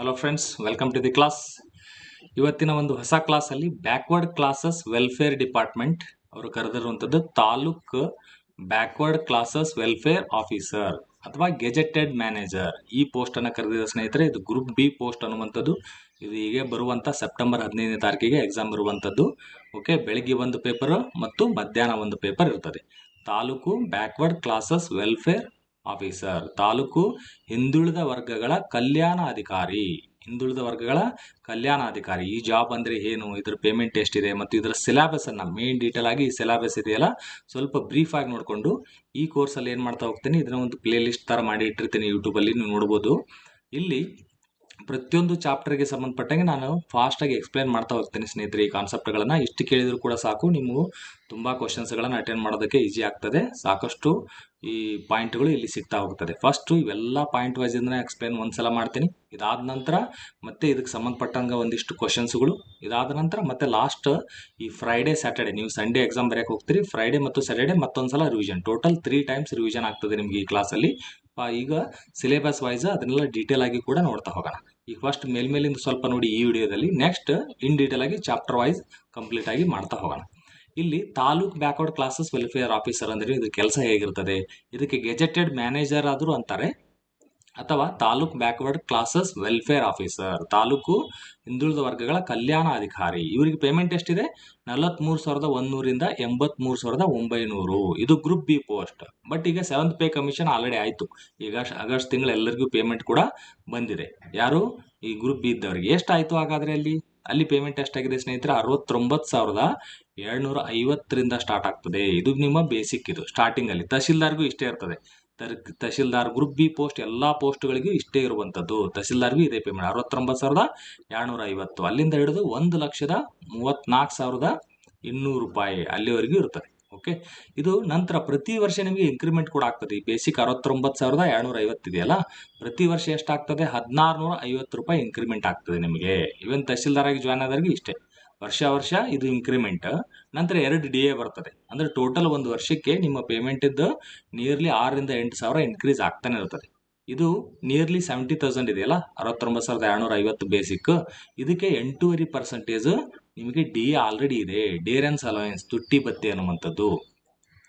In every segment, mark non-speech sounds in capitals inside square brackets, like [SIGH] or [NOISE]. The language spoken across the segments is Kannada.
Hello friends welcome to the class ಇವತ್ತಿನ ಒಂದು ಹೊಸ ಕ್ಲಾಸಲ್ಲಿ ಬ್ಯಾಕ್ವರ್ಡ್ ಕ್ಲಾಸಸ್ ವೆಲ್ಫೇರ್ ಡಿಪಾರ್ಟ್ಮೆಂಟ್ ಅವರು ಕರೆದಿರುವಂಥದ್ದು taluk backward classes welfare officer ಅಥವಾ ಗೆಜೆಟೆಡ್ ಮ್ಯಾನೇಜರ್ ಈ ಪೋಸ್ಟ್ ಅನ್ನು ಕರೆದಿದ ಸ್ನೇಹಿತರೆ, ಇದು ಗ್ರೂಪ್ ಬಿ ಪೋಸ್ಟ್ ಅನ್ನುವಂಥದ್ದು. ಇದು ಹೀಗೆ ಬರುವಂಥ ಸೆಪ್ಟೆಂಬರ್ ಹದಿನೈದನೇ ತಾರೀಕಿಗೆ ಎಕ್ಸಾಮ್ ಬರುವಂಥದ್ದು ಓಕೆ ಬೆಳಿಗ್ಗೆ ಒಂದು ಪೇಪರ್ ಮತ್ತು ಮಧ್ಯಾಹ್ನ ಒಂದು ಪೇಪರ್ ಇರ್ತದೆ. Taluk backward classes welfare officer. Taluk ಹಿಂದುಳಿದ ವರ್ಗಗಳ ಕಲ್ಯಾಣಾಧಿಕಾರಿ. ಹಿಂದುಳಿದ ವರ್ಗಗಳ ಕಲ್ಯಾಣಾಧಿಕಾರಿ. ಈ ಜಾಬ್ ಅಂದ್ರೆ ಏನು? ಇದರ ಪೇಮೆಂಟ್ ಎಷ್ಟಿದೆ? ಮತ್ತು ಇದರ ಸಿಲೆಬಸನ್ನು ಮೇನ್ ಡೀಟೇಲ್ ಆಗಿ ಈ ಸಿಲೆಬಸ್ ಇದೆಯಲ್ಲ, ಸ್ವಲ್ಪ ಬ್ರೀಫ್ ಆಗಿ ನೋಡಿಕೊಂಡು ಈ ಕೋರ್ಸಲ್ಲಿ ಏನು ಮಾಡ್ತಾ ಹೋಗ್ತೀನಿ? ಇದನ್ನ ಒಂದು ಪ್ಲೇ ಲಿಸ್ಟ್ ಥರ ಮಾಡಿ ಇಟ್ಟಿರ್ತೀನಿ ಯೂಟ್ಯೂಬಲ್ಲಿ ನೀವು ನೋಡ್ಬೋದು. ಇಲ್ಲಿ ಪ್ರತಿಯೊಂದು ಚಾಪ್ಟರ್ಗೆ ಸಂಬಂಧಪಟ್ಟಂಗೆ ನಾನು ಫಾಸ್ಟಾಗಿ ಎಕ್ಸ್ಪ್ಲೇನ್ ಮಾಡ್ತಾ ಹೋಗ್ತೀನಿ ಸ್ನೇಹಿತರೆ ಈ ಕಾನ್ಸೆಪ್ಟ್ಗಳನ್ನು ಇಷ್ಟು ಕೇಳಿದರೂ ಕೂಡ ಸಾಕು ನೀವು ತುಂಬ ಕ್ವಶನ್ಸ್ಗಳನ್ನು ಅಟೆಂಡ್ ಮಾಡೋದಕ್ಕೆ ಈಸಿ ಆಗ್ತದೆ. ಸಾಕಷ್ಟು ಈ ಪಾಯಿಂಟ್ಗಳು ಇಲ್ಲಿ ಸಿಗ್ತಾ ಹೋಗ್ತದೆ. ಫಸ್ಟು ಇವೆಲ್ಲ ಪಾಯಿಂಟ್ ವೈಸ್ ಇಂದ ಎಕ್ಸ್ಪ್ಲೇನ್ ಒಂದ್ಸಲ ಮಾಡ್ತೀನಿ. ಇದಾದ ನಂತರ ಮತ್ತೆ ಇದಕ್ಕೆ ಸಂಬಂಧಪಟ್ಟಂಗೆ ಒಂದಿಷ್ಟು ಕ್ವಶನ್ಸ್ಗಳು ಇದಾದ ನಂತರ ಮತ್ತೆ ಲಾಸ್ಟ್ ಈ ಫ್ರೈಡೇ ಸ್ಯಾಟರ್ಡೆ ನೀವು ಸಂಡೇ ಎಕ್ಸಾಮ್ ಬರೆಯಕ್ಕೆ ಹೋಗ್ತೀರಿ. ಫ್ರೈಡೇ ಮತ್ತು Saturday ಮತ್ತೊಂದ್ಸಲ revision total three times revision ಆಗ್ತದೆ ನಿಮಗೆ ಈ ಕ್ಲಾಸಲ್ಲಿ ಈಗ ಸಿಲೆಬಸ್ ವೈಸ್ ಅದನ್ನೆಲ್ಲ ಡೀಟೇಲ್ ಆಗಿ ಕೂಡ ನೋಡ್ತಾ ಹೋಗೋಣ. ಈಗ ಫಸ್ಟ್ ಮೇಲ್ಮೇಲಿಂದ ಸ್ವಲ್ಪ ನೋಡಿ ಈ ವಿಡಿಯೋದಲ್ಲಿ. ನೆಕ್ಸ್ಟ್ ಇನ್ ಡೀಟೇಲ್ ಆಗಿ ಚಾಪ್ಟರ್ ವೈಸ್ ಕಂಪ್ಲೀಟ್ ಆಗಿ ಮಾಡ್ತಾ ಹೋಗೋಣ. ಇಲ್ಲಿ taluk backward classes welfare officer ಅಂದ್ರೆ ಇದು ಕೆಲಸ ಹೇಗಿರ್ತದೆ? ಇದಕ್ಕೆ ಗೆಜೆಟೆಡ್ ಮ್ಯಾನೇಜರ್ ಆದರೂ ಅಂತಾರೆ. ಅಥವಾ taluk backward classes welfare officer taluk ಹಿಂದುಳಿದ ವರ್ಗಗಳ ಕಲ್ಯಾಣ ಅಧಿಕಾರಿ. ಇವರಿಗೆ ಪೇಮೆಂಟ್ ಎಷ್ಟಿದೆ? ನಲವತ್ಮೂರು ಸಾವಿರದ ಒಂದೂರಿಂದ ಎಂಬತ್ಮೂರು ಸಾವಿರದ ಒಂಬೈನೂರು. ಇದು ಗ್ರೂಪ್ ಬಿ ಪೋಸ್ಟ್ ಬಟ್ ಈಗ ಸೆವೆಂತ್ ಪೇ ಕಮಿಷನ್ ಆಲ್ರೆಡಿ ಆಯಿತು. ಈಗ ಆಗಸ್ಟ್ ತಿಂಗಳು ಎಲ್ಲರಿಗೂ ಪೇಮೆಂಟ್ ಕೂಡ ಬಂದಿದೆ. ಯಾರು? ಈ ಗ್ರೂಪ್ ಬಿ ಇದ್ದವರಿಗೆ. ಎಷ್ಟಾಯಿತು ಹಾಗಾದರೆ ಅಲ್ಲಿ? ಅಲ್ಲಿ ಪೇಮೆಂಟ್ ಎಷ್ಟಾಗಿದೆ ಸ್ನೇಹಿತರೆ? ಅರವತ್ತೊಂಬತ್ತು ಸಾವಿರದ ಏಳ್ನೂರ ಐವತ್ತರಿಂದ ಸ್ಟಾರ್ಟ್ ಆಗ್ತದೆ. ಇದು ನಿಮ್ಮ ಬೇಸಿಕ್ ಇದು. ಸ್ಟಾರ್ಟಿಂಗಲ್ಲಿ ತಹಶೀಲ್ದಾರ್ಗೂ ಇಷ್ಟೇ ಇರ್ತದೆ. ತರ್- ತಹಶೀಲ್ದಾರ್ ಗ್ರೂಪ್ ಬಿ ಪೋಸ್ಟ್ ಎಲ್ಲಾ ಪೋಸ್ಟ್ಗಳಿಗೂ ಇಷ್ಟೇ ಇರುವಂತದ್ದು. ತಹಶೀಲ್ದಾರ್ಗೂ ಇದೇ ಪೇಮೆಂಟ್ ಅರವತ್ತೊಂಬತ್ತು ಸಾವಿರದ ಏಳ್ನೂರ ಐವತ್ತು ಅಲ್ಲಿಂದ ಹಿಡಿದು ಒಂದು ಲಕ್ಷದ ಮೂವತ್ತ್ನಾಲ್ಕು ಸಾವಿರದ ಇನ್ನೂರು ರೂಪಾಯಿ ಅಲ್ಲಿವರೆಗೂ ಇರ್ತದೆ. ಓಕೆ ಇದು ನಂತರ ಪ್ರತಿ ವರ್ಷ ನಿಮಗೆ ಇನ್ಕ್ರಿಮೆಂಟ್ ಕೂಡ ಆಗ್ತದೆ. ಈ ಬೇಸಿಕ್ ಅರವತ್ತೊಂಬತ್ತು ಸಾವಿರದ ಏಳ್ನೂರ ಐವತ್ತಿದೆಯಲ್ಲ ಪ್ರತಿ ವರ್ಷ ಎಷ್ಟಾಗ್ತದೆ? ಹದಿನಾರು ನೂರ ಐವತ್ತು ರೂಪಾಯಿ ಇನ್ಕ್ರಿಮೆಂಟ್ ಆಗ್ತದೆ ನಿಮಗೆ. ಇವನ್ ತಹಶೀಲ್ದಾರಾಗಿ ಜಾಯ್ನ್ ಆದವರಿಗೆ ಇಷ್ಟೇ. ವರ್ಷ ವರ್ಷ ಇದು ಇನ್ಕ್ರಿಮೆಂಟ್ ನಂತರ ಎರಡು ಡಿ ಎ ಬರ್ತದೆ. ಅಂದ್ರೆ ಟೋಟಲ್ ಒಂದು ವರ್ಷಕ್ಕೆ ನಿಮ್ಮ ಪೇಮೆಂಟ್ ಇದ್ದು ನಿಯರ್ಲಿ ಆರರಿಂದ ಎಂಟು ಸಾವಿರ ಇನ್ಕ್ರೀಸ್ ಆಗ್ತಾನೆ ಇರ್ತದೆ. ಇದು ನಿಯರ್ಲಿ ಸೆವೆಂಟಿ ತೌಸಂಡ್ ಇದೆಯಲ್ಲ ಅರವತ್ತೊಂಬತ್ತು ಸಾವಿರದ ಏಳ್ನೂರ ಐವತ್ತು ಬೇಸಿಕ್ ಇದಕ್ಕೆ ಎಂಟೂವರೆ ಪರ್ಸೆಂಟೇಜ್ ನಿಮಗೆ ಡಿ ಎ ಆಲ್ರೆಡಿ ಇದೆ. ಡೇರೆನ್ಸ್ ಅಲವೆನ್ಸ್ ತುಟ್ಟಿ ಬತ್ತಿ ಅನ್ನುವಂಥದ್ದು.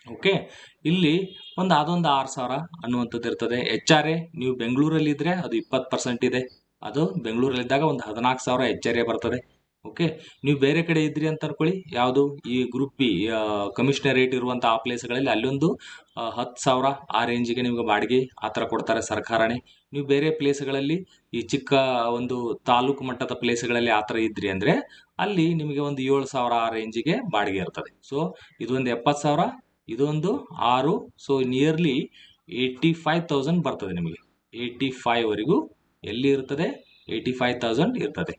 ಓಕೆ ಇಲ್ಲಿ ಒಂದು ಅದೊಂದು ಆರು ಸಾವಿರ ಅನ್ನುವಂಥದ್ದು ಇರ್ತದೆ. ಎಚ್ ಆರ್ ಎ ನೀವು ಬೆಂಗಳೂರಲ್ಲಿ ಇದ್ದರೆ ಅದು ಇಪ್ಪತ್ತು ಪರ್ಸೆಂಟ್ ಇದೆ. ಅದು ಬೆಂಗಳೂರಲ್ಲಿದ್ದಾಗ ಒಂದು ಹದಿನಾಲ್ಕು ಸಾವಿರ ಎಚ್ ಆರ್ ಎ ಬರ್ತದೆ. ಓಕೆ ನೀವು ಬೇರೆ ಕಡೆ ಇದ್ರಿ ಅಂತ ಅನ್ಕೊಳ್ಳಿ. ಯಾವುದು? ಈ ಗ್ರೂಪ್ ಬಿ ಕಮಿಷನರೇಟ್ ಇರುವಂಥ ಆ ಪ್ಲೇಸ್ಗಳಲ್ಲಿ ಅಲ್ಲೊಂದು ಹತ್ತು ಸಾವಿರ ಆ ರೇಂಜಿಗೆ ನಿಮ್ಗೆ ಬಾಡಿಗೆ ಆ ಥರ ಕೊಡ್ತಾರೆ ಸರ್ಕಾರನೇ. ನೀವು ಬೇರೆ ಪ್ಲೇಸ್ಗಳಲ್ಲಿ ಈ ಚಿಕ್ಕ ಒಂದು ತಾಲೂಕು ಮಟ್ಟದ ಪ್ಲೇಸ್ಗಳಲ್ಲಿ ಆ ಥರ ಇದ್ರಿ ಅಂದರೆ ಅಲ್ಲಿ ನಿಮಗೆ ಒಂದು ಏಳು ಸಾವಿರ ಆ ರೇಂಜಿಗೆ ಬಾಡಿಗೆ ಇರ್ತದೆ. ಸೊ ಇದೊಂದು ಎಪ್ಪತ್ತು ಸಾವಿರ, ಇದೊಂದು ಆರು so nearly eighty five thousand ಬರ್ತದೆ ನಿಮಗೆ. ಏಯ್ಟಿ ಫೈವ್ವರೆಗೂ ಎಲ್ಲಿ ಇರ್ತದೆ? ಏಯ್ಟಿ ಫೈವ್ ತೌಸಂಡ್ ಇರ್ತದೆ.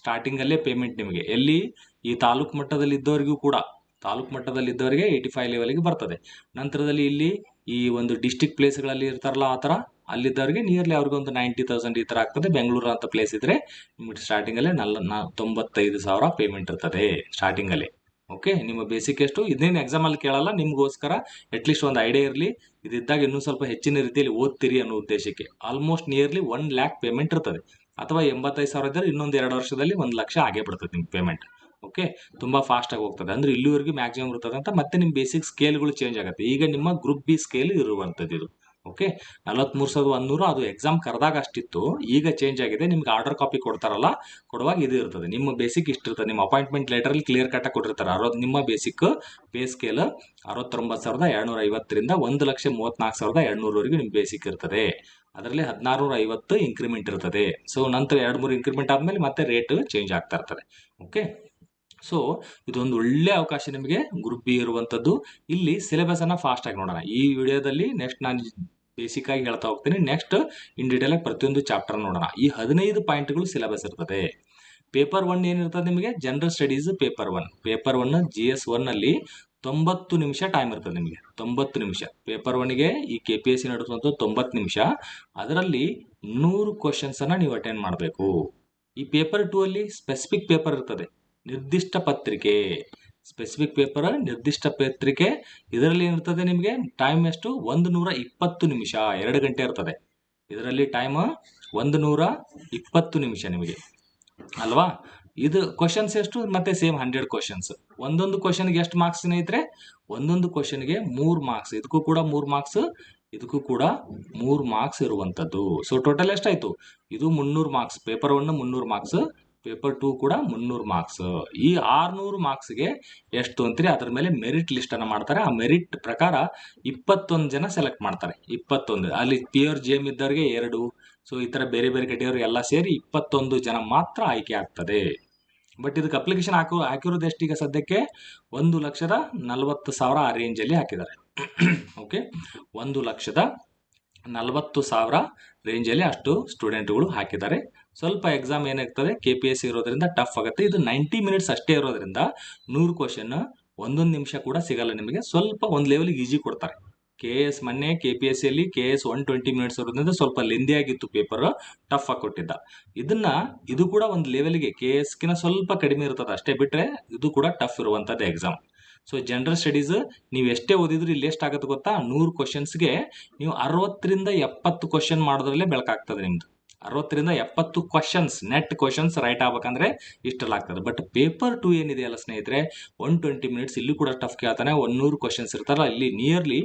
ಸ್ಟಾರ್ಟಿಂಗಲ್ಲೇ ಪೇಮೆಂಟ್ ನಿಮಗೆ. ಎಲ್ಲಿ? ಈ ತಾಲೂಕು ಮಟ್ಟದಲ್ಲಿ ಇದ್ದವರಿಗೂ ಕೂಡ. ತಾಲೂಕು ಮಟ್ಟದಲ್ಲಿ ಇದ್ದವರಿಗೆ ಏಯ್ಟಿ ಫೈವ್ ಲೆವೆಲ್ಗೆ ಬರ್ತದೆ. ನಂತರದಲ್ಲಿ ಇಲ್ಲಿ ಈ ಒಂದು ಡಿಸ್ಟಿಕ್ ಪ್ಲೇಸ್ಗಳಲ್ಲಿ ಇರ್ತಾರಲ್ಲ ಆ ಥರ, ಅಲ್ಲಿದ್ದವರಿಗೆ ನಿಯರ್ಲಿ ಅವ್ರಿಗೆ ಒಂದು ನೈಂಟಿ ತೌಸಂಡ್ ಈ ಥರ ಆಗ್ತದೆ. ಬೆಂಗಳೂರು ಅಂತ ಪ್ಲೇಸ್ ಇದ್ರೆ ನಿಮಗೆ ಸ್ಟಾರ್ಟಿಂಗಲ್ಲೇ ನಲ್ಲ ನಾ, ತೊಂಬತ್ತೈದು ಸಾವಿರ ಪೇಮೆಂಟ್ ಇರ್ತದೆ ಸ್ಟಾರ್ಟಿಂಗಲ್ಲೇ ಓಕೆ ನಿಮ್ಮ ಬೇಸಿಕ್ ಎಷ್ಟು? ಇದನ್ನೇನು ಎಕ್ಸಾಮಲ್ಲಿ ಕೇಳಲ್ಲ, ನಿಮಗೋಸ್ಕರ ಅಟ್ಲೀಸ್ಟ್ ಒಂದು ಐಡಿಯಾ ಇರಲಿ. ಇದಿದ್ದಾಗ ಇನ್ನೂ ಸ್ವಲ್ಪ ಹೆಚ್ಚಿನ ರೀತಿಯಲ್ಲಿ ಓದ್ತೀರಿ ಅನ್ನೋ ಉದ್ದೇಶಕ್ಕೆ. Almost nearly one lakh payment ಇರ್ತದೆ. ಅಥವಾ ಎಂಬತ್ತೈದು ಸಾವಿರ ಇದ್ದರೆ ಇನ್ನೊಂದು ಎರಡು ವರ್ಷದಲ್ಲಿ ಒಂದು ಲಕ್ಷ ಆಗೇ ಬಿಡ್ತದೆ ನಿಮ್ಮ ಪೇಮೆಂಟ್ ಓಕೆ ತುಂಬ ಫಾಸ್ಟಾಗಿ ಹೋಗ್ತದೆ. ಅಂದ್ರೆ ಇಲ್ಲಿವರೆಗೂ ಮ್ಯಾಕ್ಸಿಮಮ್ ಇರ್ತದೆ ಅಂತ ಮತ್ತೆ ನಿಮ್ಮ ಬೇಸಿಕ್ ಸ್ಕೇಲ್ಗಳು ಚೇಂಜ್ ಆಗುತ್ತೆ. ಈಗ ನಿಮ್ಮ ಗ್ರೂಪ್ ಬಿ ಸ್ಕೇಲ್ ಇರುವಂಥದ್ದು ಇದು. ಓಕೆ? ನಲವತ್ಮೂರು ಸಾವಿರದ ಒಂದೂರು ಅದು ಎಕ್ಸಾಮ್ ಕರೆದಾಗ ಅಷ್ಟಿತ್ತು. ಈಗ ಚೇಂಜ್ ಆಗಿದೆ. ನಿಮ್ಗೆ ಆರ್ಡರ್ ಕಾಪಿ ಕೊಡ್ತಾರಲ್ಲ, ಕೊಡುವಾಗ ಇದು ಇರ್ತದೆ. ನಿಮ್ಮ ಬೇಸಿಕ್ ಇಷ್ಟಿರ್ತದೆ ನಿಮ್ಮ ಅಪಾಯಿಂಟ್ಮೆಂಟ್ ಲೆಟರಲ್ಲಿ ಕ್ಲಿಯರ್ ಕಟ್ಟಾಗಿ ಕೊಟ್ಟಿರ್ತಾರೆ. ಅರವತ್ತು ನಿಮ್ಮ ಬೇಸಿಕ್ ಪೇ ಸ್ಕೇಲ್ ಅರವತ್ತೊಂಬತ್ತು ಸಾವಿರದ ಏಳ್ನೂರ ಐವತ್ತರಿಂದ ಒಂದು ಲಕ್ಷ ಮೂವತ್ನಾಲ್ಕು ಸಾವಿರದ ಎರಡುನೂರವರೆಗೂ ನಿಮ್ಮ ಬೇಸಿಕ್ ಇರ್ತದೆ. ಅದರಲ್ಲಿ ಹದಿನಾರು ನೂರ ಐವತ್ತು ಇನ್ಕ್ರಿಮೆಂಟ್ ಇರ್ತದೆ. ಸೊ ನಂತರ ಎರಡು, ಮೂರು ಇನ್ಕ್ರಿಮೆಂಟ್ ಆದಮೇಲೆ ಮತ್ತೆ ರೇಟ್ ಚೇಂಜ್ ಆಗ್ತಾ ಇರ್ತದೆ. ಓಕೆ? ಸೊ ಇದೊಂದು ಒಳ್ಳೆ ಅವಕಾಶ ನಿಮಗೆ. ಗ್ರೂಪ್ ಬಿ ಇರುವಂಥದ್ದು ಇಲ್ಲಿ ಸಿಲೆಬಸ್ ಅನ್ನ ಫಾಸ್ಟ್ ಆಗಿ ನೋಡೋಣ. ಈ ವಿಡಿಯೋದಲ್ಲಿ ನೆಕ್ಸ್ಟ್ ನಾನು ಬೇಸಿಕ್ ಆಗಿ ಹೇಳ್ತಾ ಹೋಗ್ತೀನಿ. ನೆಕ್ಸ್ಟ್ ಇನ್ ಡೀಟೇಲ್ ಆಗಿ ಪ್ರತಿಯೊಂದು ಚಾಪ್ಟರ್ ನೋಡೋಣ. ಈ ಹದಿನೈದು ಪಾಯಿಂಟ್ಗಳು ಸಿಲೆಬಸ್ ಇರ್ತದೆ. ಪೇಪರ್ ಒನ್ ಏನಿರ್ತದೆ ನಿಮಗೆ? General studies paper one paper one G S one ಅಲ್ಲಿ ತೊಂಬತ್ತು ನಿಮಿಷ ಟೈಮ್ ಇರ್ತದೆ ನಿಮಗೆ. ತೊಂಬತ್ತು ನಿಮಿಷ. ಪೇಪರ್ ಒನ್ಗೆ ಈ ಕೆ ಪಿ ಎಸ್ ಸಿ ನಡೆಸುವಂಥ ತೊಂಬತ್ತು ನಿಮಿಷ. ಅದರಲ್ಲಿ ನೂರು ಕ್ವಶನ್ಸ್ ಅನ್ನ ನೀವು ಅಟೆಂಡ್ ಮಾಡಬೇಕು. ಈ ಪೇಪರ್ ಟೂ ಅಲ್ಲಿ ಸ್ಪೆಸಿಫಿಕ್ ಪೇಪರ್ ಇರ್ತದೆ. ನಿರ್ದಿಷ್ಟ ಪತ್ರಿಕೆ. ಸ್ಪೆಸಿಫಿಕ್ ಪೇಪರ್ ನಿರ್ದಿಷ್ಟ ಪತ್ರಿಕೆ, ಇದರಲ್ಲಿ ಏನಿರ್ತದೆ ನಿಮಗೆ? ಟೈಮ್ ಎಷ್ಟು? ಒಂದು ನೂರ ಇಪ್ಪತ್ತು ನಿಮಿಷ, ಎರಡು ಗಂಟೆ ಇರ್ತದೆ. ಇದರಲ್ಲಿ ಟೈಮ್ ಒಂದು ನೂರ ಇಪ್ಪತ್ತು ನಿಮಿಷ ನಿಮಗೆ. ಅಲ್ವಾ? ಇದು ಕ್ವಶನ್ಸ್ ಎಷ್ಟು? ಮತ್ತೆ ಸೇಮ್ ಹಂಡ್ರೆಡ್ ಕ್ವಶನ್ಸ್ ಒಂದೊಂದು ಕ್ವಶನ್ಗೆ ಎಷ್ಟು ಮಾರ್ಕ್ಸ್ ಸ್ನೇಹಿತರೆ? ಒಂದೊಂದು ಕ್ವಶನ್ಗೆ ಮೂರು ಮಾರ್ಕ್ಸ್ ಇದಕ್ಕೂ ಕೂಡ ಮೂರು ಮಾರ್ಕ್ಸ್ ಇದಕ್ಕೂ ಕೂಡ ಮೂರು ಮಾರ್ಕ್ಸ್ ಇರುವಂತದ್ದು ಸೊ ಟೋಟಲ್ ಎಷ್ಟಾಯ್ತು? ಇದು ಮುನ್ನೂರು ಮಾರ್ಕ್ಸ್ ಪೇಪರ್ ಒನ್ ಮುನ್ನೂರು ಮಾರ್ಕ್ಸ್ ಪೇಪರ್ ಟೂ ಕೂಡ ಮುನ್ನೂರು ಮಾರ್ಕ್ಸ್. ಈ ಆರ್ನೂರು ಮಾರ್ಕ್ಸ್ಗೆ ಎಷ್ಟು ಅಂತೀರಿ? ಅದ್ರ ಮೇಲೆ ಮೆರಿಟ್ ಲಿಸ್ಟ್ ಅನ್ನ ಮಾಡ್ತಾರೆ. ಆ ಮೆರಿಟ್ ಪ್ರಕಾರ ಇಪ್ಪತ್ತೊಂದು ಜನ ಸೆಲೆಕ್ಟ್ ಮಾಡ್ತಾರೆ. ಇಪ್ಪತ್ತೊಂದು. ಅಲ್ಲಿ ಪಿಯೋರ್ ಜಿ ಎಂ ಇದ್ದವ್ರಿಗೆ ಎರಡು. ಸೊ, ಈ ಥರ ಬೇರೆ ಬೇರೆ ಕೆಟಗರಿ ಎಲ್ಲ ಸೇರಿ ಇಪ್ಪತ್ತೊಂದು ಜನ ಮಾತ್ರ ಆಯ್ಕೆ ಆಗ್ತದೆ. ಬಟ್ ಇದಕ್ಕೆ ಅಪ್ಲಿಕೇಶನ್ ಹಾಕೋ, ಹಾಕಿರೋದು ಎಷ್ಟೀಗ ಸದ್ಯಕ್ಕೆ? ಒಂದು ಲಕ್ಷದ ನಲವತ್ತು ಸಾವಿರ ಆ ರೇಂಜಲ್ಲಿ ಹಾಕಿದ್ದಾರೆ. ಓಕೆ? ಒಂದು ಲಕ್ಷದ ನಲವತ್ತು ಸಾವಿರ ರೇಂಜಲ್ಲಿ ಅಷ್ಟು ಸ್ಟೂಡೆಂಟ್ಗಳು ಹಾಕಿದ್ದಾರೆ. ಸ್ವಲ್ಪ ಎಕ್ಸಾಮ್ ಏನಾಗ್ತದೆ? ಕೆ ಪಿ ಎಸ್ ಇರೋದ್ರಿಂದ ಟಫ್ ಆಗುತ್ತೆ. ಇದು ನೈಂಟಿ ಮಿನಿಟ್ಸ್ ಅಷ್ಟೇ ಇರೋದ್ರಿಂದ ನೂರು ಕ್ವಶನ್ ಒಂದೊಂದು ನಿಮಿಷ ಕೂಡ ಸಿಗಲ್ಲ ನಿಮಗೆ. ಸ್ವಲ್ಪ ಒಂದು ಲೆವೆಲ್ಗೆ ಈಜಿ ಕೊಡ್ತಾರೆ. ಕೆ ಎಸ್ ಮೊನ್ನೆ ಕೆ ಪಿ ಎಸ್ ಸಿಯಲ್ಲಿ K S one twenty minutes ಇರೋದ್ರಿಂದ ಸ್ವಲ್ಪ ಲೆಂದಿ ಆಗಿತ್ತು ಪೇಪರ್ ಟಫ್ ಆಗಿ ಕೊಟ್ಟಿದ್ದ. ಇದನ್ನ, ಇದು ಕೂಡ ಒಂದು ಲೆವೆಲ್ಗೆ ಕೆ ಎಸ್ಗಿನ ಸ್ವಲ್ಪ ಕಡಿಮೆ ಇರ್ತದೆ. ಅಷ್ಟೇ ಬಿಟ್ರೆ ಇದು ಕೂಡ ಟಫ್ ಇರುವಂಥದ್ದು ಎಕ್ಸಾಮ್ ಸೊ ಜನರಲ್ ಸ್ಟಡೀಸ್ ನೀವು ಎಷ್ಟೇ ಓದಿದ್ರು ಇಲ್ಲಿ ಎಷ್ಟಾಗುತ್ತೆ ಗೊತ್ತಾ? ನೂರು ಕ್ವಶನ್ಸ್ಗೆ ನೀವು ಅರವತ್ತರಿಂದ ಎಪ್ಪತ್ತು ಕ್ವಶನ್ ಮಾಡೋದ್ರಲ್ಲೇ ಬೆಳಕಾಗ್ತದೆ ನಿಮ್ದು. ಅರವತ್ತರಿಂದ ಎಪ್ಪತ್ತು ಕ್ವಶನ್ಸ್ ನೆಟ್ ಕ್ವಶನ್ಸ್ ರೈಟ್ ಆಗ್ಬೇಕಂದ್ರೆ ಇಷ್ಟೆಲ್ಲ ಆಗ್ತದೆ. ಬಟ್ ಪೇಪರ್ ಟು ಏನಿದೆಯಲ್ಲ ಸ್ನೇಹಿತರೆ ಒನ್ ಟ್ವೆಂಟಿ ಮಿನಿಟ್ಸ್ ಇಲ್ಲಿ ಕೂಡ ಟಫ್ ಕೇಳ್ತಾನೆ ನೂರು ಕ್ವಶನ್ಸ್ ಇರ್ತಾರಲ್ಲ, ಇಲ್ಲಿ ನಿಯರ್ಲಿ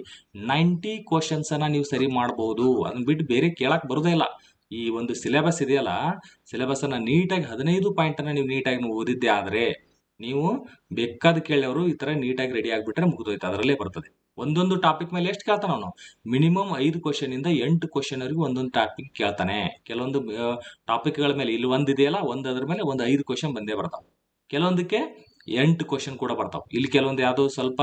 ನೈಂಟಿ ಕ್ವಶನ್ಸ್ ಅನ್ನ ನೀವು ಸರಿ ಮಾಡಬಹುದು ಅದನ್ನ ಬಿಟ್ಟು ಬೇರೆ ಕೇಳಕ್ಕೆ ಬರೋದೇ ಇಲ್ಲ. ಈ ಒಂದು ಸಿಲೆಬಸ್ ಇದೆಯಲ್ಲ ಸಿಲೆಬಸ್ ಅನ್ನ ನೀಟಾಗಿ ಹದಿನೈದು ಪಾಯಿಂಟ್ ಅನ್ನ ನೀವು ನೀಟಾಗಿ ನೀವು ಓದಿದ್ದೆ ಆದ್ರೆ, ನೀವು ಬೇಕಾದ ಕೇಳೋರು ಈ ಥರ ನೀಟಾಗಿ ರೆಡಿ ಆಗಿಬಿಟ್ರೆ ಮುಗಿದೋಯ್ತು. ಅದರಲ್ಲೇ ಬರ್ತದೆ. ಒಂದೊಂದು ಟಾಪಿಕ್ ಮೇಲೆ ಎಷ್ಟು ಕೇಳ್ತಾನೆ ಅವನು? ಮಿನಿಮಮ್ ಐದು ಕ್ವಶನ್ ಇಂದ ಎಂಟು ಕ್ವಶನ್ ವರೆಗೂ ಒಂದೊಂದು ಟಾಪಿಕ್ ಕೇಳ್ತಾನೆ. ಕೆಲವೊಂದು ಟಾಪಿಕ್ಗಳ ಮೇಲೆ ಇಲ್ಲಿ ಒಂದ್ ಇದೆಯಲ್ಲ, ಒಂದ್ ಅದ್ರ ಮೇಲೆ ಒಂದು ಐದು ಕ್ವಶನ್ ಬಂದೇ ಬರ್ತಾವೆ. ಕೆಲವೊಂದಕ್ಕೆ ಎಂಟು ಕ್ವಶನ್ ಕೂಡ ಬರ್ತಾವೆ. ಇಲ್ಲಿ ಕೆಲವೊಂದು ಯಾವುದೋ ಸ್ವಲ್ಪ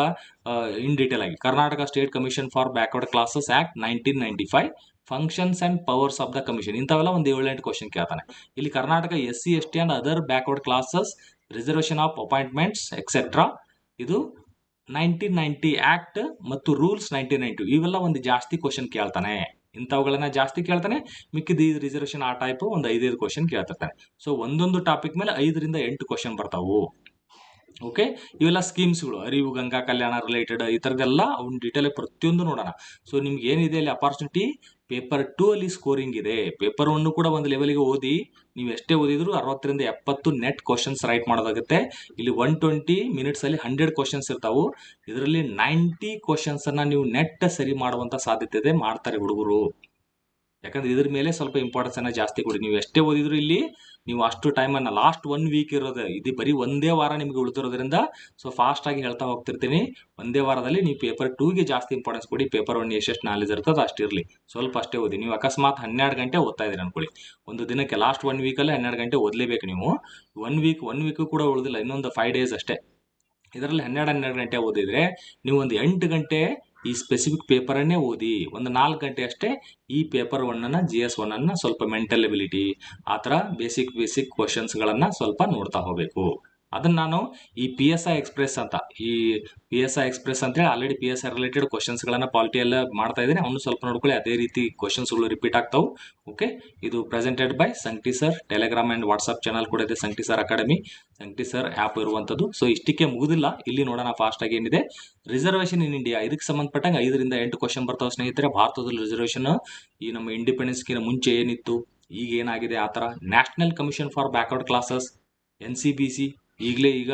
ಇನ್ ಡೀಟೇಲ್ ಆಗಿ. Karnataka state commission for backward classes act nineteen ninety five functions and powers of the commission ಇಂಥವೆಲ್ಲ ಒಂದು ಏಳೆಂಟು ಕ್ವಶನ್ ಕೇಳ್ತಾನೆ. ಇಲ್ಲಿ Karnataka S C S T and other backward classes reservation of appointments etcetera ಇದು ನೈನ್ಟೀನ್ ನೈಂಟಿ ಆಕ್ಟ್ ಮತ್ತು ರೂಲ್ಸ್ ನೈನ್ಟೀನ್ ನೈಂಟಿ ಇವೆಲ್ಲ ಒಂದು ಜಾಸ್ತಿ ಕ್ವಶನ್ ಕೇಳ್ತಾನೆ. ಇಂಥವುಗಳನ್ನ ಜಾಸ್ತಿ ಕೇಳ್ತಾನೆ. ಮಿಕ್ಕಿದ ಈ ರಿಸರ್ವೇಷನ್ ಆ ಟೈಪ್ ಒಂದು ಐದೈದು ಕ್ವಶನ್ ಕೇಳ್ತಿರ್ತಾನೆ. ಸೊ ಒಂದೊಂದು ಟಾಪಿಕ್ ಮೇಲೆ ಐದರಿಂದ ಎಂಟು ಕ್ವಶನ್ ಬರ್ತಾವು. ಓಕೆ ಇವೆಲ್ಲ ಸ್ಕೀಮ್ಸ್ಗಳು ಅರಿವು, ಗಂಗಾ ಕಲ್ಯಾಣ ರಿಲೇಟೆಡ್ ಈ ಥರದ್ದೆಲ್ಲ ಅವ್ನ ಡೀಟೇಲ್ ಪ್ರತಿಯೊಂದು ನೋಡೋಣ. ಸೊ ನಿಮ್ಗೆ ಏನಿದೆ ಅಲ್ಲಿ ಅಪಾರ್ಚುನಿಟಿ ಪೇಪರ್ ಟೂ ಅಲ್ಲಿ ಸ್ಕೋರಿಂಗ್ ಇದೆ. ಪೇಪರ್ ಒನ್ ಕೂಡ ಒಂದು ಲೆವೆಲ್ಗೆ ಓದಿ, ನೀವು ಎಷ್ಟೇ ಓದಿದ್ರು ಅರವತ್ತರಿಂದ ಎಪ್ಪತ್ತು ನೆಟ್ ಕ್ವಶನ್ಸ್ ರೈಟ್ ಮಾಡೋದಾಗುತ್ತೆ. ಇಲ್ಲಿ ಒನ್ ಟ್ವೆಂಟಿ ಮಿನಿಟ್ಸ್ ಅಲ್ಲಿ ಹಂಡ್ರೆಡ್ ಕ್ವಶನ್ಸ್ ಇರ್ತಾವು. ಇದರಲ್ಲಿ ನೈಂಟಿ ಕ್ವಶನ್ಸ್ ಅನ್ನ ನೀವು ನೆಟ್ ಸರಿ ಮಾಡುವಂತ ಸಾಧ್ಯತೆ ಇದೆ. ಮಾಡ್ತಾರೆ ಹುಡುಗರು. ಯಾಕಂದ್ರೆ ಇದ್ರ ಮೇಲೆ ಸ್ವಲ್ಪ ಇಂಪಾರ್ಟೆನ್ಸ್ ಅನ್ನ ಜಾಸ್ತಿ ಕೊಡಿ. ನೀವು ಎಷ್ಟೇ ಓದಿದ್ರು ಇಲ್ಲಿ ನೀವು ಅಷ್ಟು ಟೈಮ್ ಅನ್ನ ಲಾಸ್ಟ್ ಒನ್ ವೀಕ್ ಇರೋದು, ಇದು ಬರೀ ಒಂದೇ ವಾರ ನಿಮ್ಗೆ ಉಳಿದಿರೋದ್ರಿಂದ ಸೊ ಆಗಿ ಹೇಳ್ತಾ ಹೋಗ್ತಿರ್ತೀನಿ. ಒಂದೇ ವಾರದಲ್ಲಿ ನೀವು ಪೇಪರ್ ಟೂಗೆ ಜಾಸ್ತಿ ಇಂಪಾರ್ಟೆನ್ಸ್ ಕೊಡಿ. ಪೇಪರ್ ಒನ್ ಎಷ್ಟೆಷ್ಟು ನಾಲೆಜ್ ಇರ್ತದೆ ಇರಲಿ. ಸ್ವಲ್ಪ ಅಷ್ಟೇ ಓದಿ. ನೀವು ಅಕಸ್ಮಾತ್ ಹನ್ನೆರಡು ಗಂಟೆ ಓದ್ತಾ ಇದ್ದೀರಿ ಅನ್ಕೊಳ್ಳಿ. ಒಂದು ದಿನಕ್ಕೆ ಲಾಸ್ಟ್ ಒನ್ ವೀಕಲ್ಲಿ ಹನ್ನೆರಡು ಗಂಟೆ ಓದಲೇಬೇಕು ನೀವು. ಒನ್ ವೀಕ್ ಒನ್ ವೀಕ್ ಕೂಡ ಉಳಿದಿಲ್ಲ, ಇನ್ನೊಂದು ಫೈವ್ ಡೇಸ್ ಅಷ್ಟೇ. ಇದರಲ್ಲಿ ಹನ್ನೆರಡು ಹನ್ನೆರಡು ಗಂಟೆ ಓದಿದ್ರೆ, ನೀವು ಒಂದು ಎಂಟು ಗಂಟೆ ಈ ಸ್ಪೆಸಿಫಿಕ್ ಪೇಪರನ್ನೇ ಓದಿ ಒಂದು ನಾಲ್ಕು ಗಂಟೆ ಅಷ್ಟೇ ಈ ಪೇಪರ್ ಒನ್ನನ್ನು ಜಿ ಎಸ್ ಒನ್ನನ್ನು ಸ್ವಲ್ಪ ಮೆಂಟಲ್ ಎಬಿಲಿಟಿ ಆ ಥರ ಬೇಸಿಕ್ ಬೇಸಿಕ್ ಕ್ವಶನ್ಸ್ಗಳನ್ನು ಸ್ವಲ್ಪ ನೋಡ್ತಾ ಹೋಗಬೇಕು. ಅದನ್ನ ನಾನು ಈ ಪಿ ಎಸ್ ಐ ಎಕ್ಸ್ಪ್ರೆಸ್ ಅಂತ, ಈ ಪಿ ಎಸ್ ಐ ಎಕ್ಸ್ಪ್ರೆಸ್ ಅಂತೇಳಿ already P S I related ಕ್ವಶನ್ಸ್ಗಳನ್ನು polity ಎಲ್ಲ ಮಾಡ್ತಾ ಇದ್ದೀನಿ. ಅವನು ಸ್ವಲ್ಪ ನೋಡ್ಕೊಳ್ಳಿ, ಅದೇ ರೀತಿ ಕ್ವಶನ್ಸ್ಗಳು ರಿಪೀಟ್ ಆಗ್ತಾವೆ. ಓಕೆ ಇದು presented by Sankati sir Telegram and WhatsApp channel ಕೂಡ ಇದೆ Sankati sir academy Sankati sir app ಇರುವಂಥದ್ದು ಸೊ ಇಷ್ಟಕ್ಕೆ ಮುಗಿದಿಲ್ಲ. ಇಲ್ಲಿ ನೋಡೋಣ ಫಾಸ್ಟ್ ಆಗಿ ಏನಿದೆ. ರಿಸರ್ವೇಷನ್ ಇನ್ ಇಂಡಿಯಾ ಇದಕ್ಕೆ ಸಂಬಂಧಪಟ್ಟಂಗೆ ಐದರಿಂದ ಎಂಟು ಕ್ವಶನ್ ಬರ್ತಾವೆ ಸ್ನೇಹಿತರೆ. ಭಾರತದಲ್ಲಿ ರಿಸರ್ವೇಷನ್ ಈ ನಮ್ಮ ಇಂಡಿಪೆಂಡೆನ್ಸ್ಗಿಂತ ಮುಂಚೆ ಏನಿತ್ತು, ಈಗ ಏನಾಗಿದೆ ಆ ಥರ? National commission for backward classes N C B C ಈಗಲೇ ಈಗ